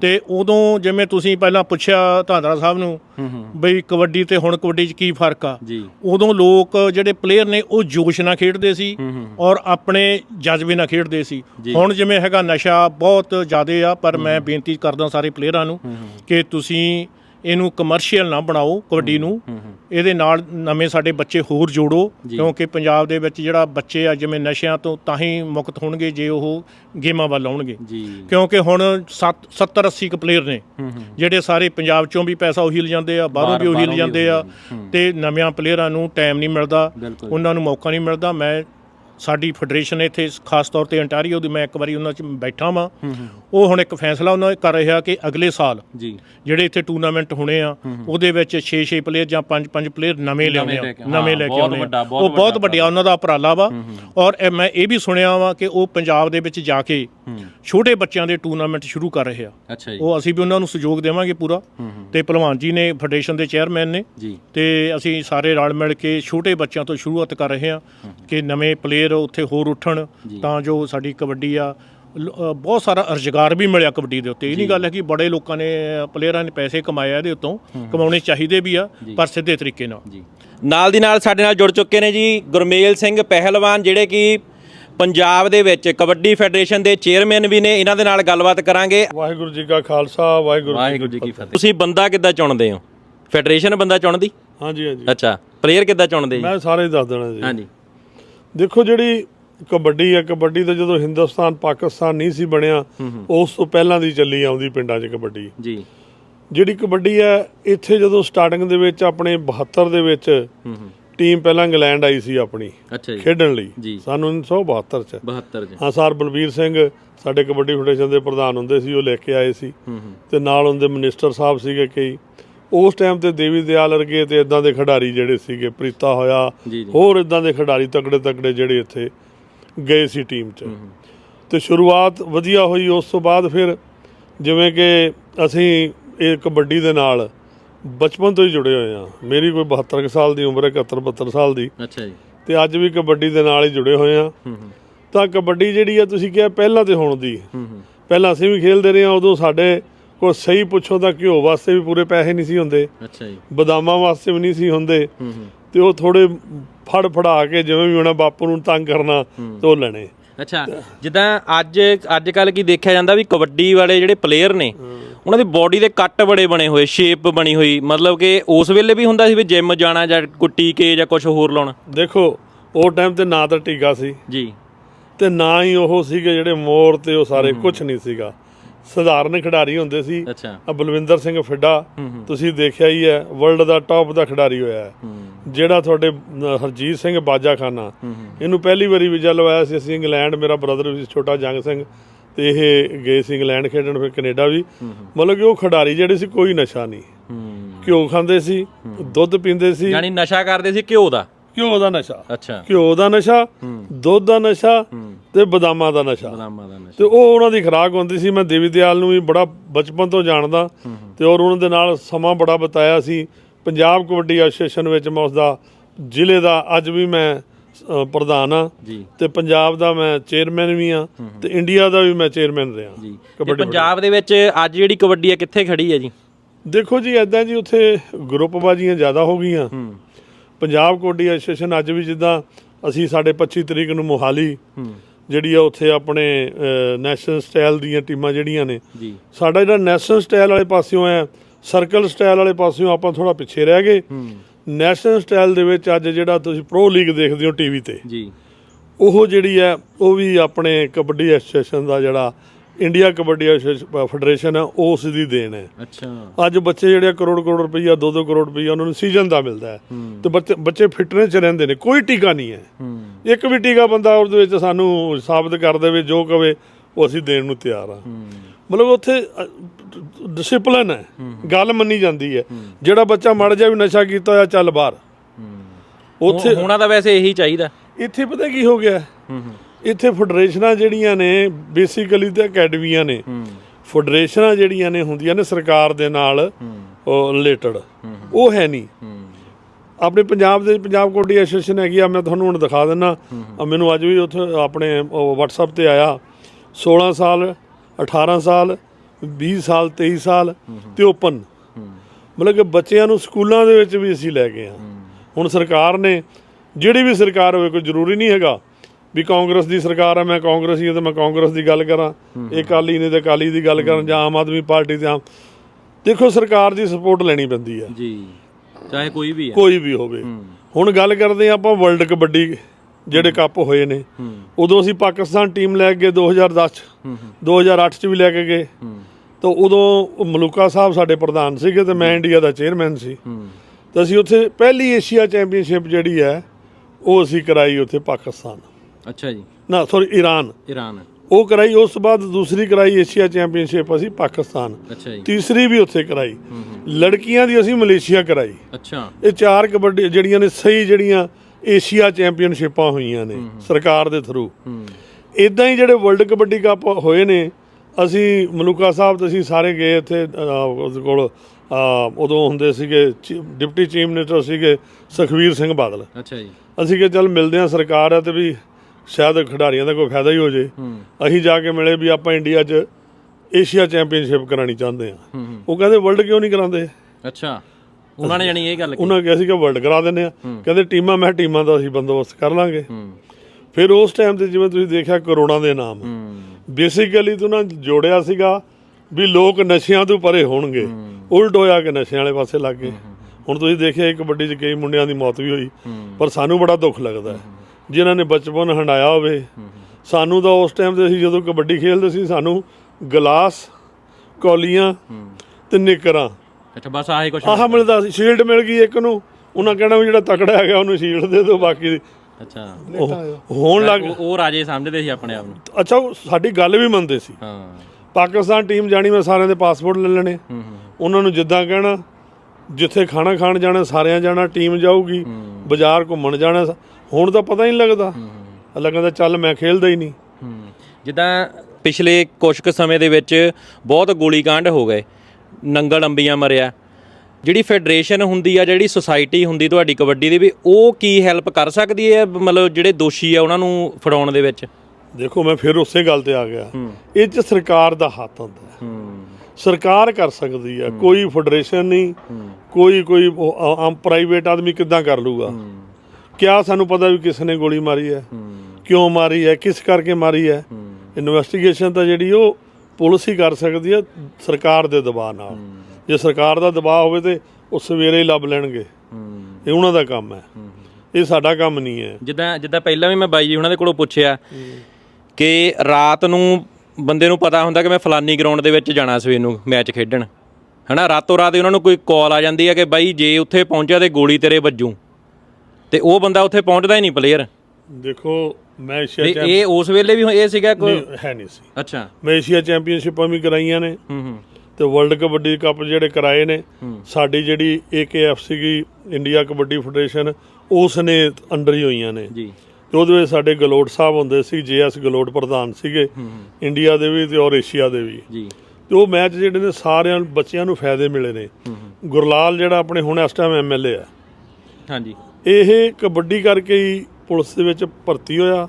ਤੇ ਉਦੋਂ ਜਿਵੇਂ ਤੁਸੀਂ ਪਹਿਲਾਂ ਪੁੱਛਿਆ ਧਾਂਦਰਾ ਸਾਹਿਬ ਨੂੰ ਬਈ ਕਬੱਡੀ ਤੇ ਹੁਣ ਕਬੱਡੀ 'ਚ ਕੀ ਫ਼ਰਕ ਆ? ਉਦੋਂ ਲੋਕ ਜਿਹੜੇ ਪਲੇਅਰ ਨੇ ਉਹ ਜੋਸ਼ ਨਾਲ ਖੇਡਦੇ ਸੀ ਔਰ ਆਪਣੇ ਜਜ਼ਬੇ ਨਾਲ ਖੇਡਦੇ ਸੀ। ਹੁਣ ਜਿਵੇਂ ਹੈਗਾ ਨਸ਼ਾ ਬਹੁਤ ਜ਼ਿਆਦੇ ਆ ਪਰ ਮੈਂ ਬੇਨਤੀ ਕਰਦਾ ਸਾਰੇ ਪਲੇਅਰਾਂ ਨੂੰ ਕਿ ਤੁਸੀਂ ਇਹਨੂੰ ਕਮਰਸ਼ੀਅਲ ਨਾ ਬਣਾਓ ਕਬੱਡੀ ਨੂੰ। ਇਹਦੇ ਨਾਲ ਨਵੇਂ ਸਾਡੇ ਬੱਚੇ ਹੋਰ ਜੋੜੋ। ਕਿਉਂਕਿ ਪੰਜਾਬ ਦੇ ਵਿੱਚ ਜਿਹੜਾ ਬੱਚੇ ਆ ਜਿਵੇਂ ਨਸ਼ਿਆਂ ਤੋਂ ਤਾਂ ਹੀ ਮੁਕਤ ਹੋਣਗੇ ਜੇ ਉਹ ਗੇਮਾਂ ਵੱਲ ਆਉਣਗੇ। ਕਿਉਂਕਿ ਹੁਣ 70 80 ਕੁ ਪਲੇਅਰ ਨੇ। ਜਿਹੜੇ ਸਾਰੇ ਪੰਜਾਬ ਚੋਂ ਵੀ ਪੈਸਾ ਉਹੀ ਲਿਜਾਂਦੇ ਆ ਬਾਹਰੋਂ ਵੀ ਉਹੀ ਲਿਜਾਂਦੇ ਆ। ਤੇ ਨਵਿਆਂ ਪਲੇਅਰਾਂ ਨੂੰ ਟਾਈਮ ਨਹੀਂ ਮਿਲਦਾ। ਉਹਨਾਂ ਨੂੰ ਮੌਕਾ ਨਹੀਂ ਮਿਲਦਾ। ਮੈਂ ਸਾਡੀ ਫੈਡਰੇਸ਼ਨ ਇੱਥੇ ਖਾਸ ਤੌਰ ਤੇ ਅੰਟਾਰੀਓ ਦੀ ਮੈਂ ਇੱਕ ਵਾਰੀ ਉਹਨਾਂ 'ਚ ਬੈਠਾ ਵਾਂ। ਉਹ ਹੁਣ ਇੱਕ ਫੈਸਲਾ ਉਹਨਾਂ ਕਰ ਰਿਹਾ ਕਿ ਅਗਲੇ ਸਾਲ ਜੀ। ਜਿਹੜੇ ਇੱਥੇ ਟੂਰਨਾਮੈਂਟ ਹੋਣੇ ਆ ਉਹਦੇ ਵਿੱਚ 6-6 ਪਲੇਅਰ ਜਾਂ 5-5 ਪਲੇਅਰ ਨਵੇਂ ਲਿਆਉਣੇ ਆ। ਨਵੇਂ ਲੈ ਕੇ ਆਉਣੇ ਉਹ ਬਹੁਤ ਵੱਡਾ ਵੱਡਿਆ ਉਹਨਾਂ ਦਾ ਉਪਰਾਲਾ ਵਾ। ਔਰ ਮੈਂ ਇਹ ਵੀ ਸੁਣਿਆ ਵਾ ਕਿ ਉਹ ਪੰਜਾਬ ਦੇ ਵਿੱਚ ਜਾ ਕੇ ਛੋਟੇ ਬੱਚਿਆਂ ਦੇ ਟੂਰਨਾਮੈਂਟ ਸ਼ੁਰੂ ਕਰ ਰਹੇ ਆ। ਅੱਛਾ ਜੀ। ਉਹ ਅਸੀਂ ਵੀ ਉਹਨਾਂ ਨੂੰ ਸਹਿਯੋਗ ਦੇਵਾਂਗੇ ਪੂਰਾ। ਤੇ ਭਲਵਾਨ ਜੀ ਨੇ ਫੈਡਰੇਸ਼ਨ ਦੇ ਚੇਅਰਮੈਨ ਨੇ। ਜੀ। ਤੇ ਅਸੀਂ ਸਾਰੇ ਰਲ ਮਿਲ ਕੇ ਛੋਟੇ ਬੱਚਿਆਂ ਤੋਂ ਸ਼ੁਰੂਆਤ ਕਰ ਰਹੇ ਹਾਂ ਕਿ ਨਵੇਂ ਪਲੇਅਰ ਉੱਥੇ ਹੋਰ ਉੱਠਣ। ਤਾਂ ਜੋ ਸਾਡੀ ਕਬੱਡੀ ਆ ਬਹੁਤ ਸਾਰਾ ਰੁਜ਼ਗਾਰ ਵੀ ਮਿਲਿਆ ਕਬੱਡੀ ਦੇ ਉੱਤੇ। ਇਹ ਨਹੀਂ ਗੱਲ ਹੈ ਕਿ ਬੜੇ ਲੋਕਾਂ ਨੇ ਪਲੇਅਰਾਂ ਨੇ ਪੈਸੇ ਕਮਾਏ ਆ ਇਹਦੇ ਉੱਤੋਂ। ਕਮਾਉਣੇ ਚਾਹੀਦੇ ਵੀ ਆ ਪਰ ਸਿੱਧੇ ਤਰੀਕੇ ਨਾਲ। ਜੀ। ਨਾਲ ਦੀ ਨਾਲ ਸਾਡੇ ਨਾਲ ਜੁੜ ਚੁੱਕੇ ਨੇ ਜੀ ਗੁਰਮੇਲ ਸਿੰਘ ਪਹਿਲਵਾਨ ਜਿਹੜੇ ਕਿ ਪੰਜਾਬ ਦੇ ਵਿੱਚ ਕਬੱਡੀ ਫੈਡਰੇਸ਼ਨ ਦੇ ਚੇਅਰਮੈਨ ਵੀ ਨੇ ਇਹਨਾਂ ਦੇ ਨਾਲ ਗੱਲਬਾਤ ਕਰਾਂਗੇ। ਵਾਹਿਗੁਰੂ ਜੀ ਕਾ ਖਾਲਸਾ ਵਾਹਿਗੁਰੂ ਜੀ ਕੀ ਫਤਿਹ। ਤੁਸੀਂ ਬੰਦਾ ਕਿੱਦਾਂ ਚੁਣਦੇ ਹੋ? ਫੈਡਰੇਸ਼ਨ ਬੰਦਾ ਚੁਣਦੀ? ਹਾਂਜੀ ਹਾਂਜੀ। ਅੱਛਾ ਪਲੇਅਰ ਕਿੱਦਾਂ ਚੁਣਦੇ ਜੀ? ਮੈਂ ਸਾਰੇ ਹੀ ਦੱਸ ਦੇਣਾ ਜੀ। ਹਾਂਜੀ। ਦੇਖੋ ਜਿਹੜੀ ਕਬੱਡੀ ਆ ਕਬੱਡੀ ਤਾਂ ਜਦੋਂ ਹਿੰਦੁਸਤਾਨ ਪਾਕਿਸਤਾਨ ਨਹੀਂ ਸੀ ਬਣਿਆ ਉਸ ਤੋਂ ਪਹਿਲਾਂ ਦੀ ਚੱਲੀ ਆਉਂਦੀ ਪਿੰਡਾਂ 'ਚ ਕਬੱਡੀ। ਜੀ। ਜਿਹੜੀ ਕਬੱਡੀ ਆ ਇੱਥੇ ਜਦੋਂ ਸਟਾਰਟਿੰਗ ਦੇ ਵਿੱਚ ਆਪਣੇ 72 ਦੇ ਵਿੱਚ ਹੂੰ ਹੂੰ। ਟੀਮ ਪਹਿਲਾਂ ਇੰਗਲੈਂਡ ਆਈ ਸੀ ਆਪਣੀ ਅੱਛਾ ਜੀ। ਖੇਡਣ ਲਈ। ਸਾਨੂੰ 1972 ਚ। 72 ਜੀ ਹਾਂ ਸਰ ਬਲਬੀਰ ਸਿੰਘ ਸਾਡੇ ਕਬੱਡੀ ਫੈਡਰੇਸ਼ਨ ਦੇ ਪ੍ਰਧਾਨ ਹੁੰਦੇ ਸੀ ਉਹ ਲੈ ਕੇ ਆਏ ਸੀ। ਤੇ ਨਾਲ ਉਹਦੇ ਮਿਨਿਸਟਰ ਸਾਹਿਬ ਸੀਗੇ ਕਈ। ਉਸ ਟਾਈਮ ਤੇ ਦੇਵੀ ਦਿਆਲ ਵਰਗੇ ਤੇ ਇਦਾਂ ਦੇ ਖਿਡਾਰੀ ਜਿਹੜੇ ਸੀਗੇ ਪ੍ਰੀਤਾ ਹੋਇਆ। ਹੋਰ ਇਦਾਂ ਦੇ ਖਿਡਾਰੀ ਤਕੜੇ ਤਕੜੇ ਜਿਹੜੇ ਇੱਥੇ ਗਏ ਸੀ ਟੀਮ 'ਚ। ਤੇ ਸ਼ੁਰੂਆਤ ਵਧੀਆ ਹੋਈ ਉਸ ਤੋਂ ਬਾਅਦ ਫਿਰ ਜਿਵੇਂ ਕਿ ਅਸੀਂ ਇਹ ਕਬੱਡੀ ਦੇ ਨਾਲ ਬਚਪਨ ਤੋਂ ਹੀ ਜੁੜੇ ਹੋਏ ਆ। ਮੇਰੀ ਕੋਈ 72 ਕੁ ਸਾਲ ਦੀ ਉਮਰ ਹੈ 71 72 ਸਾਲ ਦੀ। ਅੱਛਾ ਜੀ। ਤੇ ਅੱਜ ਵੀ ਕਬੱਡੀ ਦੇ ਨਾਲ ਹੀ ਜੁੜੇ ਹੋਏ ਆ। ਹੂੰ ਹੂੰ। ਤਾਂ ਕਬੱਡੀ ਜਿਹੜੀ ਆ ਤੁਸੀਂ ਕਿਹਾ ਪਹਿਲਾਂ ਤੇ ਹੁਣ ਦੀ। ਹੂੰ ਹੂੰ। ਪਹਿਲਾਂ ਅਸੀਂ ਵੀ ਖੇਡਦੇ ਰਹੇ ਆ ਉਦੋਂ ਸਾਡੇ ਕੋਲ ਸਹੀ ਪੁੱਛੋ ਤਾਂ ਘਿਓ ਵਾਸਤੇ ਵੀ ਪੂਰੇ ਪੈਸੇ ਨਹੀਂ ਸੀ ਹੁੰਦੇ। ਅੱਛਾ ਜੀ। ਬਦਾਮਾਂ ਵਾਸਤੇ ਵੀ ਨਹੀਂ ਸੀ ਹੁੰਦੇ। ਤੇ ਉਹ ਥੋੜੇ ਫੜ ਫੜਾ ਕੇ ਜਿਵੇਂ ਵੀ ਉਹਨਾਂ ਬਾਪੂ ਨੂੰ ਤੰਗ ਕਰਨਾ ਤੇ ਉਹ ਲੈਣੇ। ਅੱਛਾ ਜਿੱਦਾਂ ਅੱਜ ਅੱਜ ਕੱਲ ਕੀ ਦੇਖਿਆ ਜਾਂਦਾ ਵੀ ਕਬੱਡੀ ਵਾਲੇ ਜਿਹੜੇ ਪਲੇਅਰ ਨੇ ਉਹਨਾਂ ਦੀ ਬਾਡੀ ਦੇ ਕੱਟ ਬੜੇ ਬਣੇ ਹੋਏ ਸ਼ੇਪ ਬਣੀ ਹੋਈ ਮਤਲਬ ਕਿ ਉਸ ਵੇਲੇ ਵੀ ਹੁੰਦਾ ਸੀ ਵੀ ਜਿਮ ਜਾਣਾ ਜਾਂ ਕੋਈ ਟੀਕੇ ਜਾਂ ਕੁਝ ਹੋਰ ਲਾਉਣਾ? ਦੇਖੋ ਉਹ ਟਾਈਮ ਤੇ ਨਾ ਤਾਂ ਟੀਕਾ ਸੀ। ਜੀ। ਤੇ ਨਾ ਹੀ ਉਹ ਸੀਗੇ ਜਿਹੜੇ ਮੋਰ ਤੇ ਉਹ ਸਾਰੇ ਕੁਝ ਨਹੀਂ ਸੀਗਾ। ਸਧਾਰਨ ਖਿਡਾਰੀ ਹੁੰਦੇ ਸੀ। ਅੱਛਾ। ਆ ਬਲਵਿੰਦਰ ਸਿੰਘ ਫਿੱਡਾ ਤੁਸੀਂ ਦੇਖਿਆ ਹੀ ਹੈ ਵਰਲਡ ਦਾ ਟੌਪ ਦਾ ਖਿਡਾਰੀ ਹੋਇਆ ਹੈ। ਜਿਹੜਾ ਤੁਹਾਡੇ ਹਰਜੀਤ ਸਿੰਘ ਬਾਜਾਖਾਨਾ ਇਹਨੂੰ ਪਹਿਲੀ ਵਾਰੀ ਵੀਜ਼ਾ ਲਵਾਇਆ ਸੀ ਅਸੀਂ ਇੰਗਲੈਂਡ ਮੇਰਾ ਬ੍ਰਦਰ ਵੀ ਛੋਟਾ ਜੰਗ ਸਿੰਘ। ਤੇ ਇਹ ਗਏ ਸੀ ਇੰਗਲੈਂਡ ਖੇਡਣ ਫਿਰ ਕੈਨੇਡਾ ਵੀ। ਮਤਲਬ ਕਿ ਉਹ ਖਿਡਾਰੀ ਜਿਹੜੇ ਸੀ ਕੋਈ ਨਸ਼ਾ ਨਹੀਂ। ਘਿਓ ਖਾਂਦੇ ਸੀ ਦੁੱਧ ਪੀਂਦੇ ਸੀ। ਯਾਨੀ ਨਸ਼ਾ ਕਰਦੇ ਸੀ ਘਿਓ ਦਾ? ਘਿਓ ਦਾ ਨਸ਼ਾ। ਅੱਛਾ। ਘਿਓ ਦਾ ਨਸ਼ਾ ਦੁੱਧ ਦਾ ਨਸ਼ਾ ਤੇ ਬਦਾਮਾਂ ਦਾ ਨਸ਼ਾ। ਬਦਾਮਾਂ ਦਾ ਨਸ਼ਾ। ਤੇ ਉਹ ਉਹਨਾਂ ਦੀ ਖੁਰਾਕ ਹੁੰਦੀ ਸੀ ਮੈਂ ਦੇਵੀ ਦਿਆਲ ਨੂੰ ਵੀ ਬੜਾ ਬਚਪਨ ਤੋਂ ਜਾਣਦਾ। ਤੇ ਔਰ ਉਹਨਾਂ ਦੇ ਨਾਲ ਸਮਾਂ ਬੜਾ ਬਤਾਇਆ ਸੀ। ਪੰਜਾਬ ਕਬੱਡੀ ਐਸੋਸੀਏਸ਼ਨ ਵਿੱਚ ਮੈਂ ਉਸ ਦਾ ਜ਼ਿਲ੍ਹੇ ਦਾ ਅੱਜ ਵੀ ਮੈਂ ਅ, ਪ੍ਰਧਾਨ ਆ ਜੀ। ਤੇ ਪੰਜਾਬ ਦਾ ਮੈਂ ਚੇਅਰਮੈਨ ਵੀ ਆ ਤੇ ਇੰਡੀਆ ਦਾ ਵੀ ਮੈਂ ਚੇਅਰਮੈਨ ਰਿਹਾ। ਜੀ। ਤੇ ਕਬੱਡੀ ਪੰਜਾਬ ਦੇ ਵਿੱਚ ਅੱਜ ਜਿਹੜੀ ਕਬੱਡੀ ਹੈ ਕਿੱਥੇ ਖੜੀ ਹੈ ਜੀ? ਦੇਖੋ ਜੀ ਐਦਾਂ ਜੀ ਉੱਥੇ ਗਰੁੱਪਬਾਜ਼ੀਆਂ ਜ਼ਿਆਦਾ ਹੋ ਗਈਆਂ। ਪੰਜਾਬ ਕਬੱਡੀ ਐਸੋਸੀਏਸ਼ਨ ਅੱਜ ਵੀ ਜਿੱਦਾਂ ਅਸੀਂ ਸਾਡੇ 25 ਤਰੀਕ ਨੂੰ ਮੋਹਾਲੀ ਜਿਹੜੀ ਆ ਉੱਥੇ ਆਪਣੇ ਨੈਸ਼ਨਲ ਸਟਾਈਲ ਦੀਆਂ ਟੀਮਾਂ ਜਿਹੜੀਆਂ ਨੇ। ਜੀ। ਸਾਡਾ ਜਿਹੜਾ ਨੈਸ਼ਨਲ ਸਟਾਈਲ ਵਾਲੇ ਪਾਸਿਓਂ ਹੈ ਸਰਕਲ ਸਟਾਈਲ ਵਾਲੇ ਪਾਸਿਓਂ ਆਪਾਂ ਥੋੜਾ ਪਿੱਛੇ ਰਹਿ ਗਏ। ਨੈਸ਼ਨਲ ਸਟਾਈਲ ਦੇ ਵਿੱਚ ਅੱਜ ਜਿਹੜਾ ਤੁਸੀਂ ਪ੍ਰੋ ਲੀਗ ਦੇਖਦੇ ਹੋ ਟੀਵੀ ਤੇ। ਜੀ। ਉਹ ਜਿਹੜੀ ਹੈ ਉਹ ਵੀ ਆਪਣੇ ਕਬੱਡੀ ਐਸੋਸੀਏਸ਼ਨ ਦਾ ਜਿਹੜਾ ਇੰਡੀਆ ਕਬੱਡੀ ਫੈਡਰੇਸ਼ਨ ਹੈ ਉਸ ਦੀ ਦੇਣ ਹੈ। ਅੱਛਾ। ਅੱਜ ਬੱਚੇ ਜਿਹੜੇ ਕਰੋੜ ਕਰੋੜ ਰੁਪਈਆ 2-2 ਕਰੋੜ ਰੁਪਈਆ ਉਹਨਾਂ ਨੂੰ ਸੀਜ਼ਨ ਦਾ ਮਿਲਦਾ ਹੈ। ਤੇ ਬੱਚੇ ਬੱਚੇ ਫਿਟਨੈਸ ਚ ਰਹਿੰਦੇ ਨੇ ਕੋਈ ਟੀਕਾ ਨਹੀਂ ਹੈ। ਹੂੰ। ਇੱਕ ਵੀ ਟੀਕਾ ਬੰਦਾ ਉਹਦੇ ਵਿੱਚ ਸਾਨੂੰ ਸਾਬਤ ਕਰ ਦੇਵੇ ਜੋ ਕਵੇ ਉਹ ਅਸੀਂ ਦੇਣ ਨੂੰ ਤਿਆਰ ਆ ਮਤਲਬ ਉੱਥੇ ਡਿਸਪਲਿਨ ਹੈ। ਗੱਲ ਮੰਨੀ ਜਾਂਦੀ ਹੈ। ਜਿਹੜਾ ਬੱਚਾ ਮੜ ਜਾ ਵੀ ਨਸ਼ਾ ਕੀਤਾ ਹੋਇਆ ਚੱਲ ਬਾਹਰ। ਉੱਥੇ ਹੋਣਾ ਤਾਂ ਵੈਸੇ ਇਹੀ ਚਾਹੀਦਾ। ਇੱਥੇ ਪਤਾ ਕੀ ਹੋ ਗਿਆ? ਇੱਥੇ ਫੈਡਰੇਸ਼ਨਾਂ ਜਿਹੜੀਆਂ ਨੇ ਬੇਸਿਕਲੀ ਤੇ ਅਕੈਡਮੀਆਂ ਨੇ ਫੈਡਰੇਸ਼ਨਾਂ ਜਿਹੜੀਆਂ ਨੇ ਹੁੰਦੀਆਂ ਨੇ ਸਰਕਾਰ ਦੇ ਨਾਲ ਰਿਲੇਟਡ ਉਹ ਹੈ ਨਹੀਂ। ਆਪਣੇ ਪੰਜਾਬ ਦੇ ਪੰਜਾਬ ਕਬੱਡੀ ਐਸੋਸੀਏਸ਼ਨ ਹੈਗੀ ਆ ਮੈਂ ਤੁਹਾਨੂੰ ਹੁਣ ਦਿਖਾ ਦਿੰਨਾ। ਮੈਨੂੰ ਅੱਜ ਵੀ ਉੱਥੇ ਆਪਣੇ WhatsApp ਤੇ ਆਇਆ। 16 ਸਾਲ 18 ਸਾਲ 20 ਸਾਲ 23 ਸਾਲ ਤੇ ਓਪਨ ਮਤਲਬ ਕਿ ਬੱਚਿਆਂ ਨੂੰ ਸਕੂਲਾਂ ਦੇ ਵਿੱਚ ਵੀ ਅਸੀਂ ਲੈ ਗਏ ਆ ਹੁਣ ਸਰਕਾਰ ਨੇ ਜਿਹੜੀ ਵੀ ਸਰਕਾਰ ਹੋਵੇ ਕੋਈ ਜ਼ਰੂਰੀ ਨਹੀਂ ਹੈਗਾ ਵੀ ਕਾਂਗਰਸ ਦੀ ਸਰਕਾਰ ਹੈ ਮੈਂ ਕਾਂਗਰਸੀ ਹਾਂ ਤੇ ਮੈਂ ਕਾਂਗਰਸ ਦੀ ਗੱਲ ਕਰਾਂ। ਇਹ ਅਕਾਲੀ ਨੇ ਤੇ ਅਕਾਲੀ ਦੀ ਗੱਲ ਕਰਨ ਜਾਂ ਆਮ ਆਦਮੀ ਪਾਰਟੀ ਤੇ ਆਮ। ਦੇਖੋ ਸਰਕਾਰ ਦੀ ਸਪੋਰਟ ਲੈਣੀ ਪੈਂਦੀ ਹੈ। ਜੀ ਚਾਹੇ ਕੋਈ ਵੀ ਹੈ। ਕੋਈ ਵੀ ਹੋਵੇ। ਹੁਣ ਗੱਲ ਕਰਦੇ ਹਾਂ ਆਪਾਂ ਵਰਲਡ ਕਬੱਡੀ ਜਿਹੜੇ ਕੱਪ ਹੋਏ ਨੇ। ਉਦੋਂ ਅਸੀਂ ਪਾਕਿਸਤਾਨ ਟੀਮ ਲੈ ਕੇ ਗਏ 2010 ਚ। 2008 ਚ ਵੀ ਲੈ ਕੇ ਗਏ। ਤਾਂ ਉਦੋਂ ਮਲੂਕਾ ਸਾਹਿਬ ਸਾਡੇ ਪ੍ਰਧਾਨ ਸੀਗੇ ਤੇ ਮੈਂ ਇੰਡੀਆ ਦਾ ਚੇਅਰਮੈਨ ਸੀ। ਤਾਂ ਅਸੀਂ ਉੱਥੇ ਪਹਿਲੀ ਏਸ਼ੀਆ ਚੈਂਪੀਅਨਸ਼ਿਪ ਜਿਹੜੀ ਹੈ ਉਹ ਅਸੀਂ ਕਰਾਈ ਉੱਥੇ ਪਾਕਿਸਤਾਨ। ਅੱਛਾ ਜੀ। ਨਾ ਸੌਰੀ ਈਰਾਨ ਈਰਾਨ ਉਹ ਕਰਾਈ ਉਸ ਤੋਂ ਬਾਅਦ ਦੂਸਰੀ ਕਰਾਈ ਏਸ਼ੀਆ ਚੈਂਪੀਅਨਸ਼ਿਪ ਅਸੀਂ ਪਾਕਿਸਤਾਨ। ਅੱਛਾ ਜੀ। ਤੀਸਰੀ ਵੀ ਉੱਥੇ ਕਰਾਈ। ਲੜਕੀਆਂ ਦੀ ਅਸੀਂ ਮਲੇਸ਼ੀਆ ਕਰਾਈ। ਅੱਛਾ। ਇਹ ਚਾਰ ਕਬੱਡੀ ਜਿਹੜੀਆਂ ਨੇ ਸਹੀ ਜਿਹੜੀਆਂ ਏਸ਼ੀਆ ਚੈਂਪੀਅਨਸ਼ਿਪਾਂ ਹੋਈਆਂ ਨੇ ਸਰਕਾਰ ਦੇ ਥਰੂ ਇਦਾਂ ਹੀ ਜਿਹੜੇ ਵਰਲਡ ਕਬੱਡੀ ਕੱਪ ਹੋਏ ਨੇ ਅਸੀਂ ਮਲੂਕਾ ਸਾਹਿਬ ਤੇ ਅਸੀਂ ਸਾਰੇ ਗਏ ਇੱਥੇ ਉਹਦੇ ਕੋਲ ਉਦੋਂ ਹੁੰਦੇ ਸੀਗੇ ਡਿਪਟੀ ਚੀਫ ਮਿਨਿਸਟਰ ਸੀਗੇ ਸੁਖਵੀਰ ਸਿੰਘ ਬਾਦਲ। ਅੱਛਾ ਜੀ। ਅਸੀਂ ਕਿ ਚੱਲ ਮਿਲਦੇ ਹਾਂ ਸਰਕਾਰ ਹੈ ਤੇ ਵੀ ਸ਼ਾਇਦ ਖਿਡਾਰੀਆਂ ਦਾ ਕੋਈ ਫਾਇਦਾ ਹੀ ਹੋ ਜੇ। ਅਸੀਂ ਜਾ ਕੇ ਮਿਲੇ ਵੀ ਆਪਾਂ ਇੰਡੀਆ 'ਚ ਏਸ਼ੀਆ ਚੈਂਪੀਅਨਸ਼ਿਪ ਕਰਾਣੀ ਚਾਹੁੰਦੇ ਹੂੰ। ਉਹ ਕਹਿੰਦੇ ਵਰਲਡ ਕਿਉਂ ਨਹੀਂ ਕਰਾਉਂਦੇ? ਅੱਛਾ। ਉਹਨਾਂ ਨੇ ਜਾਨੀ ਇਹ ਗੱਲ ਕੀਤੀ ਉਹਨਾਂ ਕਿਹਾ ਸੀ ਕਿ ਵਰਲਡ ਕਰਾ ਦਿੰਦੇ ਆ। ਕਹਿੰਦੇ ਟੀਮਾਂ ਮੈਂ ਟੀਮਾਂ ਦਾ ਅਸੀਂ ਬੰਦੋਬਸਤ ਕਰ ਲਾਂਗੇ। ਫਿਰ ਉਸ ਟਾਈਮ ਤੇ ਜਿਵੇਂ ਤੁਸੀਂ ਦੇਖਿਆ ਕਰੋੜਾਂ ਦੇ ਨਾਮ। ਬੇਸਿਕਲੀ ਤੋਂ ਨਾ ਜੋੜਿਆ ਸੀਗਾ ਵੀ ਲੋਕ ਨਸ਼ਿਆਂ ਤੋਂ ਪਰੇ ਹੋਣਗੇ। ਉਲਟ ਹੋਇਆ ਕਿ ਨਸ਼ਿਆਂ ਵਾਲੇ ਪਾਸੇ ਲੱਗ ਗਏ। ਹੁਣ ਤੁਸੀਂ ਦੇਖਿਆ ਇੱਕ ਕਬੱਡੀ 'ਚ ਕਈ ਮੁੰਡਿਆਂ ਦੀ ਮੌਤ ਵੀ ਹੋਈ। ਪਰ ਸਾਨੂੰ ਬੜਾ ਦੁੱਖ ਲੱਗਦਾ ਹੈ। ਜਿਨ੍ਹਾਂ ਨੇ ਬਚਪਨ ਹੰਡਾਇਆ ਹੋਵੇ। ਸਾਨੂੰ ਤਾਂ ਉਸ ਟਾਈਮ ਤੇ ਅਸੀਂ ਜਦੋਂ ਕਬੱਡੀ ਖੇਡਦੇ ਸੀ ਸਾਨੂੰ ਗਲਾਸ ਕੌਲੀਆਂ ਤੇ ਨਿੱਕਰਾਂ ਅੱਛਾ ਬਸ ਆਹੀ ਕੁਛ ਆਹ ਮਿਲਦਾ। ਸੀ ਸ਼ੀਲਡ ਮਿਲ ਗਈ ਇੱਕ ਨੂੰ। ਉਹਨਾਂ ਕਹਿਣਾ ਵੀ ਜਿਹੜਾ ਤਕੜਾ ਹੈਗਾ ਉਹਨੂੰ ਸ਼ੀਲਡ ਦੇ ਦਿਓ ਬਾਕੀ। ਅੱਛਾ। ਉਹ ਹੋਣ ਲੱਗ ਉਹ ਉਹ ਰਾਜੇ ਸਮਝਦੇ ਸੀ ਆਪਣੇ ਆਪ ਨੂੰ। ਅੱਛਾ ਉਹ ਸਾਡੀ ਗੱਲ ਵੀ ਮੰਨਦੇ ਸੀ। ਹਾਂ। ਪਾਕਿਸਤਾਨ ਟੀਮ ਜਾਣੀ ਮੈਂ ਸਾਰਿਆਂ ਦੇ ਪਾਸਪੋਰਟ ਲੈ ਲੈਣੇ। ਹੂੰ ਹੂੰ। ਉਹਨਾਂ ਨੂੰ ਜਿੱਦਾਂ ਕਹਿਣਾ ਜਿੱਥੇ ਖਾਣਾ ਖਾਣ ਜਾਣਾ ਸਾਰਿਆਂ ਜਾਣਾ ਟੀਮ ਜਾਊਗੀ ਬਾਜ਼ਾਰ ਘੁੰਮਣ ਜਾਣਾ ਹੁਣ ਤਾਂ ਪਤਾ ਹੀ ਨਹੀਂ ਲੱਗਦਾ। ਅੱਲਾ ਕਹਿੰਦਾ ਚੱਲ ਮੈਂ ਖੇਲਦਾ ਹੀ ਨਹੀਂ। ਹੂੰ। ਜਿੱਦਾਂ ਪਿਛਲੇ ਕੁਝ ਕੁ ਸਮੇਂ ਦੇ ਵਿੱਚ ਬਹੁਤ ਗੋਲੀकांड ਹੋ ਗਏ। ਨੰਗਲ ਅੰਬੀਆਂ ਮਰਿਆ। ਜਿਹੜੀ ਫੈਡਰੇਸ਼ਨ ਹੁੰਦੀ ਆ ਜਿਹੜੀ ਸੁਸਾਇਟੀ ਹੁੰਦੀ ਤੁਹਾਡੀ ਕਬੱਡੀ ਦੀ ਵੀ ਉਹ ਕੀ ਹੈਲਪ ਕਰ ਸਕਦੀ ਹੈ? ਮਤਲਬ ਜਿਹੜੇ ਦੋਸ਼ੀ ਆ ਉਹਨਾਂ ਨੂੰ ਫੜਾਉਣ ਦੇ ਵਿੱਚ? ਦੇਖੋ ਮੈਂ ਫਿਰ ਉਸੇ ਗੱਲ ਤੇ ਆ ਗਿਆ। ਇਹ ਚ ਸਰਕਾਰ ਦਾ ਹੱਥ ਹੁੰਦਾ ਹੈ। ਸਰਕਾਰ ਕਰ ਸਕਦੀ ਹੈ। ਕੋਈ ਫੈਡਰੇਸ਼ਨ ਨਹੀਂ। ਕੋਈ ਕੋਈ ਆਮ ਪ੍ਰਾਈਵੇਟ ਆਦਮੀ ਕਿੱਦਾਂ ਕਰ ਲੂਗਾ? ਕਿਆ ਸਾਨੂੰ ਪਤਾ ਵੀ ਕਿਸ ਨੇ ਗੋਲੀ ਮਾਰੀ ਹੈ? ਕਿਉਂ ਮਾਰੀ ਹੈ? ਕਿਸ ਕਰਕੇ ਮਾਰੀ ਹੈ? ਇਨਵੈਸਟੀਗੇਸ਼ਨ ਤਾਂ ਜਿਹੜੀ ਉਹ ਪੁਲਿਸ ਹੀ ਕਰ ਸਕਦੀ ਹੈ ਸਰਕਾਰ ਦੇ ਦਬਾਅ ਨਾਲ। ਜੇ ਸਰਕਾਰ ਦਾ ਦਬਾਅ ਹੋਵੇ ਤੇ ਉਹ ਸਵੇਰੇ ਹੀ ਲੱਭ ਲੈਣਗੇ। ਇਹ ਉਹਨਾਂ ਦਾ ਕੰਮ ਹੈ। ਇਹ ਸਾਡਾ ਕੰਮ ਨਹੀਂ ਹੈ। ਜਿੱਦਾਂ ਜਿੱਦਾਂ ਪਹਿਲਾਂ ਵੀ ਮੈਂ ਬਾਈ ਜੀ ਉਹਨਾਂ ਦੇ ਕੋਲੋਂ ਪੁੱਛਿਆ ਕਿ ਰਾਤ ਨੂੰ ਬੰਦੇ ਨੂੰ ਪਤਾ ਹੁੰਦਾ ਕਿ ਮੈਂ ਫਲਾਨੀ ਗਰਾਊਂਡ ਦੇ ਵਿੱਚ ਜਾਣਾ ਸਵੇਰ ਨੂੰ ਮੈਚ ਖੇਡਣ। ਹਨਾ ਰਾਤੋਂ ਰਾਤ ਉਹਨਾਂ ਨੂੰ ਕੋਈ ਕਾਲ ਆ ਜਾਂਦੀ ਹੈ ਕਿ ਬਾਈ ਜੇ ਉੱਥੇ ਪਹੁੰਚਿਆ ਤੇ ਗੋਲੀ ਤੇਰੇ ਵੱਜੂ। ਤੇ ਉਹ ਬੰਦਾ ਉੱਥੇ ਪਹੁੰਚਦਾ ਹੀ ਨਹੀਂ ਪਲੇਅਰ ਦੇਖੋ ਮੈਂ ਏਸ਼ੀਆ ਚੈਂਪ ਇਹ ਉਸ ਵੇਲੇ ਵੀ ਇਹ ਸੀਗਾ ਕੋਈ ਨਹੀਂ, ਹੈ ਨਹੀਂ ਸੀ। ਅੱਛਾ। ਮੈਂ ਏਸ਼ੀਆ ਚੈਂਪੀਅਨਸ਼ਿਪਾਂ ਵੀ ਕਰਾਈਆਂ ਨੇ। ਹੂੰ ਹੂੰ। ਤੇ ਵਰਲਡ ਕਬੱਡੀ ਕੱਪ ਜਿਹੜੇ ਕਰਾਏ ਨੇ ਸਾਡੀ ਜਿਹੜੀ ਏਕੇਐਫ ਸੀਗੀ ਇੰਡੀਆ ਕਬੱਡੀ ਫੈਡਰੇਸ਼ਨ ਉਸ ਨੇ ਅੰਡਰ ਹੀ ਹੋਈਆਂ ਨੇ। ਜੀ। ਤੇ ਉਹਦੇ ਵਿੱਚ ਸਾਡੇ ਗਲੋਟ ਸਾਹਿਬ ਹੁੰਦੇ ਸੀ ਜੇਐਸ ਗਲੋਟ ਪ੍ਰਧਾਨ ਸੀਗੇ। ਇੰਡੀਆ ਦੇ ਵੀ ਤੇ ਔਰ ਏਸ਼ੀਆ ਦੇ ਵੀ। ਜੀ। ਤੇ ਉਹ ਮੈਚ ਜਿਹੜੇ ਨੇ ਸਾਰਿਆਂ ਬੱਚਿਆਂ ਨੂੰ ਫਾਇਦੇ ਮਿਲੇ ਨੇ। ਗੁਰਲਾਲ ਜਿਹੜਾ ਆਪਣੇ ਹੁਣ ਇਸ ਟਾਈਮ ਐਮਐਲਏ ਆ ਹਾਂਜੀ। ਇਹ ਕਬੱਡੀ ਕਰਕੇ ਹੀ ਪੁਲਿਸ ਦੇ ਵਿੱਚ ਭਰਤੀ ਹੋਇਆ।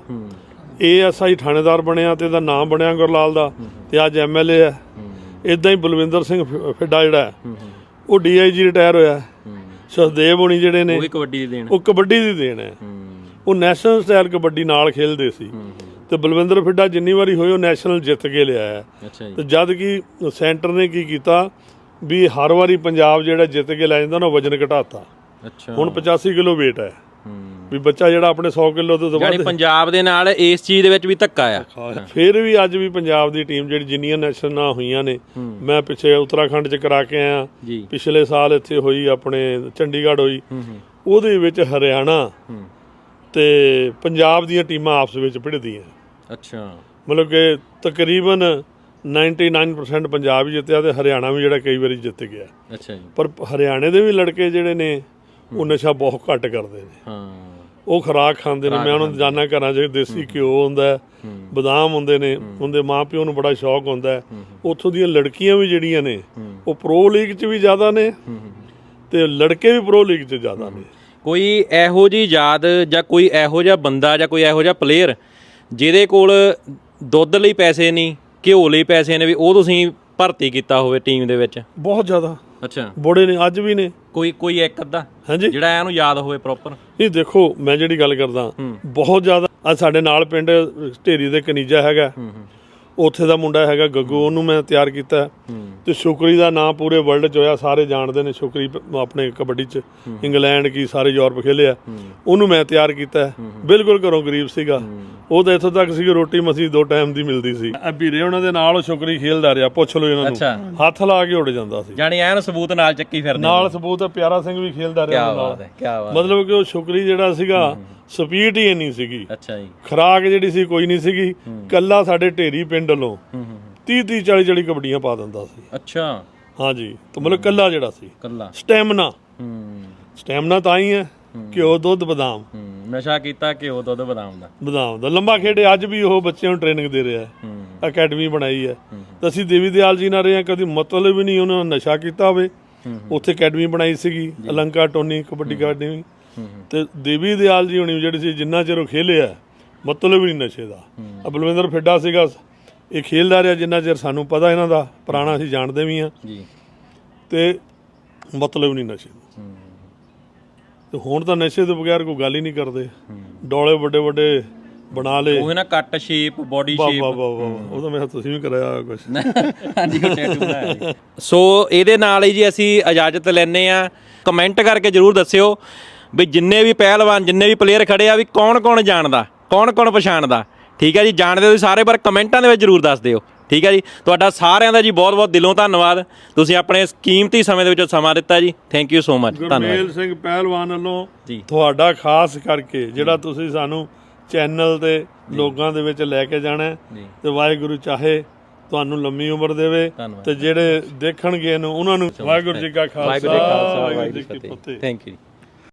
ਏਐਸਆਈ ਥਾਣੇਦਾਰ ਬਣਿਆ ਤੇ ਇਹਦਾ ਨਾਮ ਬਣਿਆ ਗੁਰਲਾਲ ਦਾ ਤੇ ਅੱਜ ਐਮਐਲਏ ਹੈ। ਇਦਾਂ ਹੀ। ਬਲਵਿੰਦਰ ਸਿੰਘ ਫਿੱਡਾ ਜਿਹੜਾ ਉਹ ਡੀਆਈਜੀ ਰਿਟਾਇਰ ਹੋਇਆ। ਸਖਦੇਵ ਹੋਣੀ ਜਿਹੜੇ ਨੇ ਉਹ ਵੀ ਕਬੱਡੀ ਦੀ ਦੇਣ ਉਹ ਕਬੱਡੀ ਦੀ ਦੇਣ ਹੈ। ਉਹ ਨੈਸ਼ਨਲ ਸਟਾਈਲ ਕਬੱਡੀ ਨਾਲ ਖੇਲਦੇ ਸੀ। ਤੇ ਬਲਵਿੰਦਰ ਫਿੱਡਾ ਜਿੰਨੀ ਵਾਰੀ ਹੋਏ ਉਹ ਨੈਸ਼ਨਲ ਜਿੱਤ ਕੇ ਲਿਆ ਹੈ। ਤੇ ਜਦ ਕਿ ਸੈਂਟਰ ਨੇ ਕੀ ਕੀਤਾ ਵੀ ਹਰ ਵਾਰੀ ਪੰਜਾਬ ਜਿਹੜਾ ਜਿੱਤ ਕੇ ਲੈ ਜਾਂਦਾ ਨਾ ਵਜਨ ਘਟਾਤਾ। ਅੱਛਾ। ਹੁਣ 85 ਕਿਲੋ weight ਹੂੰ। ਵੀ ਬੱਚਾ ਜਿਹੜਾ ਆਪਣੇ 100 ਕਿਲੋ ਤੋਂ ਯਾਨੀ ਵੱਧ। ਪੰਜਾਬ ਦੇ ਨਾਲ ਇਸ ਚੀਜ਼ ਦੇ ਵਿੱਚ ਵੀ ਧੱਕਾ ਆ। ਫਿਰ ਵੀ ਅੱਜ ਵੀ ਪੰਜਾਬ ਦੀ ਟੀਮ ਜਿਹੜੀ ਜਿੰਨੀਆਂ ਨੈਸ਼ਨਲਾਂ ਹੋਈਆਂ ਨੇ ਮੈਂ ਪਿੱਛੇ ਉੱਤਰਾਖੰਡ 'ਚ ਕਰਾ ਕੇ ਆਇਆ। ਪਿਛਲੇ ਸਾਲ ਇੱਥੇ ਹੋਈ ਆਪਣੇ ਚੰਡੀਗੜ੍ਹ ਹੋਈ। ਉਹਦੇ ਵਿੱਚ ਹਰਿਆਣਾ ਤੇ ਪੰਜਾਬ ਦੀਆਂ ਟੀਮਾਂ ਆਪਸ ਵਿੱਚ ਭਿੜਦੀਆਂ। ਅੱਛਾ। ਮਤਲਬ ਕਿ ਤਕਰੀਬਨ 99% ਪੰਜਾਬ ਹੀ ਜਿੱਤਿਆ ਤੇ ਹਰਿਆਣਾ ਵੀ ਜਿਹੜਾ ਕਈ ਵਾਰੀ ਜਿੱਤ ਗਿਆ। ਅੱਛਾ ਜੀ। ਪਰ ਹਰਿਆਣੇ ਦੇ ਵੀ ਲੜਕੇ ਜਿਹੜੇ ਨੇ ਉਹ ਨਸ਼ਾ ਬਹੁਤ ਘੱਟ ਕਰਦੇ ਨੇ। ਹਾਂ। ਉਹ ਖੁਰਾਕ ਖਾਂਦੇ ਨੇ। ਮੈਂ ਉਹਨਾਂ ਨੂੰ। ਜਾਣਾ ਘਰਾਂ 'ਚ ਦੇਸੀ ਘਿਓ ਹੁੰਦਾ ਬਦਾਮ ਹੁੰਦੇ ਨੇ। ਉਹਦੇ ਮਾਪਿਓ ਨੂੰ ਬੜਾ ਸ਼ੌਕ ਹੁੰਦਾ। ਉੱਥੋਂ ਦੀਆਂ ਲੜਕੀਆਂ ਵੀ ਜਿਹੜੀਆਂ ਨੇ ਉਹ ਪ੍ਰੋ ਲੀਗ 'ਚ ਵੀ ਜ਼ਿਆਦਾ ਨੇ ਤੇ ਲੜਕੇ ਵੀ ਪ੍ਰੋ ਲੀਗ 'ਚ ਜ਼ਿਆਦਾ ਨੇ। ਕੋਈ ਇਹੋ ਜੀ ਯਾਦ ਜਾਂ ਕੋਈ ਇਹੋ ਜਿਹਾ ਬੰਦਾ ਜਾਂ ਕੋਈ ਇਹੋ ਜਿਹਾ ਪਲੇਅਰ ਜਿਹਦੇ ਕੋਲ ਦੁੱਧ ਲਈ ਪੈਸੇ ਨਹੀਂ ਘਿਓ ਲਈ ਪੈਸੇ ਨੇ ਵੀ ਉਹ ਤੁਸੀਂ ਭਰਤੀ ਕੀਤਾ ਹੋਵੇ ਟੀਮ ਦੇ ਵਿੱਚ? ਬਹੁਤ ਜ਼ਿਆਦਾ। ਅੱਛਾ। ਬੜੇ ਨੇ ਅੱਜ ਵੀ ਨੇ। ਕੋਈ ਕੋਈ ਇੱਕ ਅੱਧਾ? ਹਾਂਜੀ। ਜਿਹੜਾ ਇਹਨੂੰ ਯਾਦ ਹੋਵੇ ਪ੍ਰੋਪਰ ਨਹੀਂ ਦੇਖੋ ਮੈਂ ਜਿਹੜੀ ਗੱਲ ਕਰਦਾ ਬਹੁਤ ਜ਼ਿਆਦਾ ਅੱਜ ਸਾਡੇ ਨਾਲ ਪਿੰਡ ਢੇਰੀ ਦੇ ਕਨੀਜਾ ਹੈਗਾ। ਉੱਥੇ ਦਾ ਮੁੰਡਾ ਹੈਗਾ ਗੱਗੂ ਉਹਨੂੰ ਮੈਂ ਤਿਆਰ ਕੀਤਾ। ਤੇ ਸ਼ੁਕਰੀ ਦਾ ਨਾਮ ਪੂਰੇ ਵਰਲਡ 'ਚ ਹੋਇਆ ਸਾਰੇ ਜਾਣਦੇ ਨੇ ਸ਼ੁਕਰੀ ਆਪਣੇ ਕਬੱਡੀ 'ਚ। ਇੰਗਲੈਂਡ ਕੀ ਸਾਰੇ ਯੂਰਪ ਖੇਲਿਆ ਉਹਨੂੰ ਮੈਂ ਤਿਆਰ ਕੀਤਾ। ਬਿਲਕੁਲ ਘਰੋਂ ਗਰੀਬ ਸੀਗਾ। ਉਹ ਤਾਂ ਇੱਥੋਂ ਤੱਕ ਸੀ ਕਿ ਰੋਟੀ ਮਸੀ ਦੋ ਟਾਈਮ ਦੀ ਮਿਲਦੀ ਸੀ। ਵੀਰੇ ਉਹਨਾਂ ਦੇ ਨਾਲ ਸ਼ੁਕਰੀ ਖੇਲਦਾ ਰਿਹਾ ਪੁੱਛ ਲਓ ਇਹਨਾਂ। ਨੂੰ। ਹੱਥ ਲਾ ਕੇ ਉੱਡ ਜਾਂਦਾ ਸੀ। ਜਾਨੀ ਐਨ ਸਬੂਤ ਨਾਲ ਚੱਕੀ ਫਿਰਦੇ ਨਾਲ ਸਬੂਤ ਪਿਆਰਾ ਸਿੰਘ ਵੀ ਖੇਲਦਾ ਰਿਹਾ ਕੀ ਬਾਤ ਹੈ ਕੀ ਬਾਤ ਮਤਲਬ ਕਿ ਉਹ ਸ਼ੁਕਰੀ ਜਿਹੜਾ ਸੀਗਾ ਸਪੀਡ ਹੀ ਇੰਨੀ ਸੀਗੀ। ਅੱਛਾ ਜੀ। ਖਰਾਕ ਜਿਹੜੀ ਸੀ ਕੋਈ ਨਹੀਂ ਸੀਗੀ। ਕੱਲਾ ਸਾਡੇ ਢੇਰੀ ਪਿੰਡ ਵੱਲੋਂ। 30 30 40 40 ਕਬੱਡੀਆਂ ਪਾ ਦਿੰਦਾ ਸੀ। ਅੱਛਾ। ਹਾਂਜੀ ਤੇ ਮਤਲਬ ਕੱਲਾ ਜਿਹੜਾ ਸੀ। ਕੱਲਾ ਸਟੈਮਨਾ। ਹੂੰ। ਸਟੈਮਨਾ ਤਾਂ ਹੀ ਹੈ ਘਿਓ ਦੁੱਧ ਬਦਾਮ। ਹੂੰ ਨਸ਼ਾ ਕੀਤਾ ਘਿਓ ਦੁੱਧ ਬਦਾਮ ਦਾ। ਬਦਾਮ ਦਾ। ਲੰਬਾ ਖੇਡੇ ਅੱਜ ਵੀ ਉਹ ਬੱਚਿਆਂ ਨੂੰ ਟ੍ਰੇਨਿੰਗ ਦੇ ਰਿਹਾ ਹੈ। ਅਕੈਡਮੀ ਬਣਾਈ ਹੈ। ਤਾਂ ਅਸੀਂ ਦੇਵੀ ਦਿਆਲ ਜੀ ਨਾਲ ਰਹੇ ਹਾਂ ਕਦੀ ਮਤਲਬ ਹੀ ਨਹੀਂ ਉਹਨਾਂ ਨੇ ਨਸ਼ਾ ਕੀਤਾ ਹੋਵੇ। ਉੱਥੇ ਅਕੈਡਮੀ ਬਣਾਈ ਸੀਗੀ ਅਲੰਕਾ ਟੋਨੀ ਕਬੱਡੀ ਅਕੈਡਮੀ ਤੇ ਦੇਵੀ ਦਿਆਲ ਜੀ ਹੁਣੀ ਜਿਹੜੀ ਸੀ ਜਿੰਨਾ ਚਿਰ ਉਹ ਖੇਲਿਆ ਮਤਲਬ ਹੀ ਨਹੀਂ ਨਸ਼ੇ ਦਾ। ਬਲਵਿੰਦਰ ਫਿੱਡਾ ਸੀਗਾ ਇਹ ਖੇਲਦਾ ਰਿਹਾ ਜਿੰਨਾ ਚਿਰ ਸਾਨੂੰ ਪਤਾ ਇਹਨਾਂ ਦਾ ਪੁਰਾਣਾ ਅਸੀਂ ਜਾਣਦੇ ਵੀ ਹਾਂ। ਜੀ। ਤੇ ਮਤਲਬ ਨਹੀਂ ਨਸ਼ੇ ਦਾ। ਤੇ ਹੁਣ ਤਾਂ ਨਸ਼ੇ ਤੋਂ ਬਗੈਰ ਕੋਈ ਗੱਲ ਹੀ ਨਹੀਂ ਕਰਦੇ। ਡੋਲੇ ਵੱਡੇ ਵੱਡੇ ਬਣਾ ਲਏ। ਉਹ ਨਾ ਕੱਟ ਸ਼ੇਪ ਬੋਡੀ ਸ਼ੇਪ ਵਾਹ ਵਾਹ ਵਾਹ ਉਹ ਤਾਂ ਮੈਂ ਤੁਸੀਂ ਵੀ ਕਰਾਇਆ ਕੁਝ ਹਾਂਜੀ ਟੈਟੂ ਬਣਾਇਆ ਸੋ। ਇਹਦੇ ਨਾਲ ਹੀ ਜੀ ਅਸੀਂ ਇਜਾਜ਼ਤ ਲੈਨੇ ਆ ਕਮੈਂਟ ਕਰਕੇ ਜਰੂਰ ਦੱਸਿਓ ਵੀ ਜਿੰਨੇ ਵੀ ਪਹਿਲਵਾਨ ਜਿੰਨੇ ਵੀ ਪਲੇਅਰ ਖੜੇ ਆ ਵੀ ਕੌਣ ਕੌਣ ਜਾਣਦਾ ਕੌਣ ਕੌਣ ਪਛਾਣਦਾ। ਠੀਕ ਹੈ ਜੀ ਜਾਣਦੇ ਹੋ ਸਾਰੇ ਪਰ ਕਮੈਂਟਾਂ ਦੇ ਵਿੱਚ ਜਰੂਰ ਦੱਸ ਦਿਓ। ਠੀਕ ਹੈ ਜੀ ਤੁਹਾਡਾ ਸਾਰਿਆਂ ਦਾ ਜੀ ਬਹੁਤ ਬਹੁਤ ਦਿਲੋਂ ਧੰਨਵਾਦ। ਤੁਸੀਂ ਆਪਣੇ ਇਸ ਕੀਮਤੀ ਸਮੇਂ ਦੇ ਵਿੱਚੋਂ ਸਮਾਂ ਦਿੱਤਾ ਜੀ। ਥੈਂਕ ਯੂ ਸੋ ਮਚ ਧੰਨਵਾਦ। ਗੁਰਮੇਲ ਸਿੰਘ ਪਹਿਲਵਾਨ ਵੱਲੋਂ। ਤੁਹਾਡਾ ਖਾਸ ਕਰਕੇ ਜਿਹੜਾ ਤੁਸੀਂ ਸਾਨੂੰ ਚੈਨਲ ਤੇ ਲੋਕਾਂ ਦੇ ਵਿੱਚ ਲੈ ਕੇ ਜਾਣਾ। ਤੇ ਵਾਹਿਗੁਰੂ ਚਾਹੇ ਤੁਹਾਨੂੰ ਲੰਮੀ ਉਮਰ ਦੇਵੇ। ਤੇ ਜਿਹੜੇ ਦੇਖਣਗੇ ਇਹਨੂੰ ਉਹਨਾਂ ਨੂੰ ਵਾਹਿਗੁਰੂ ਜੀ ਕਾ ਖਾਲਸਾ ਵਾਹਿਗੁਰੂ ਜੀ ਕਾ ਫਤਿਹ। Thank you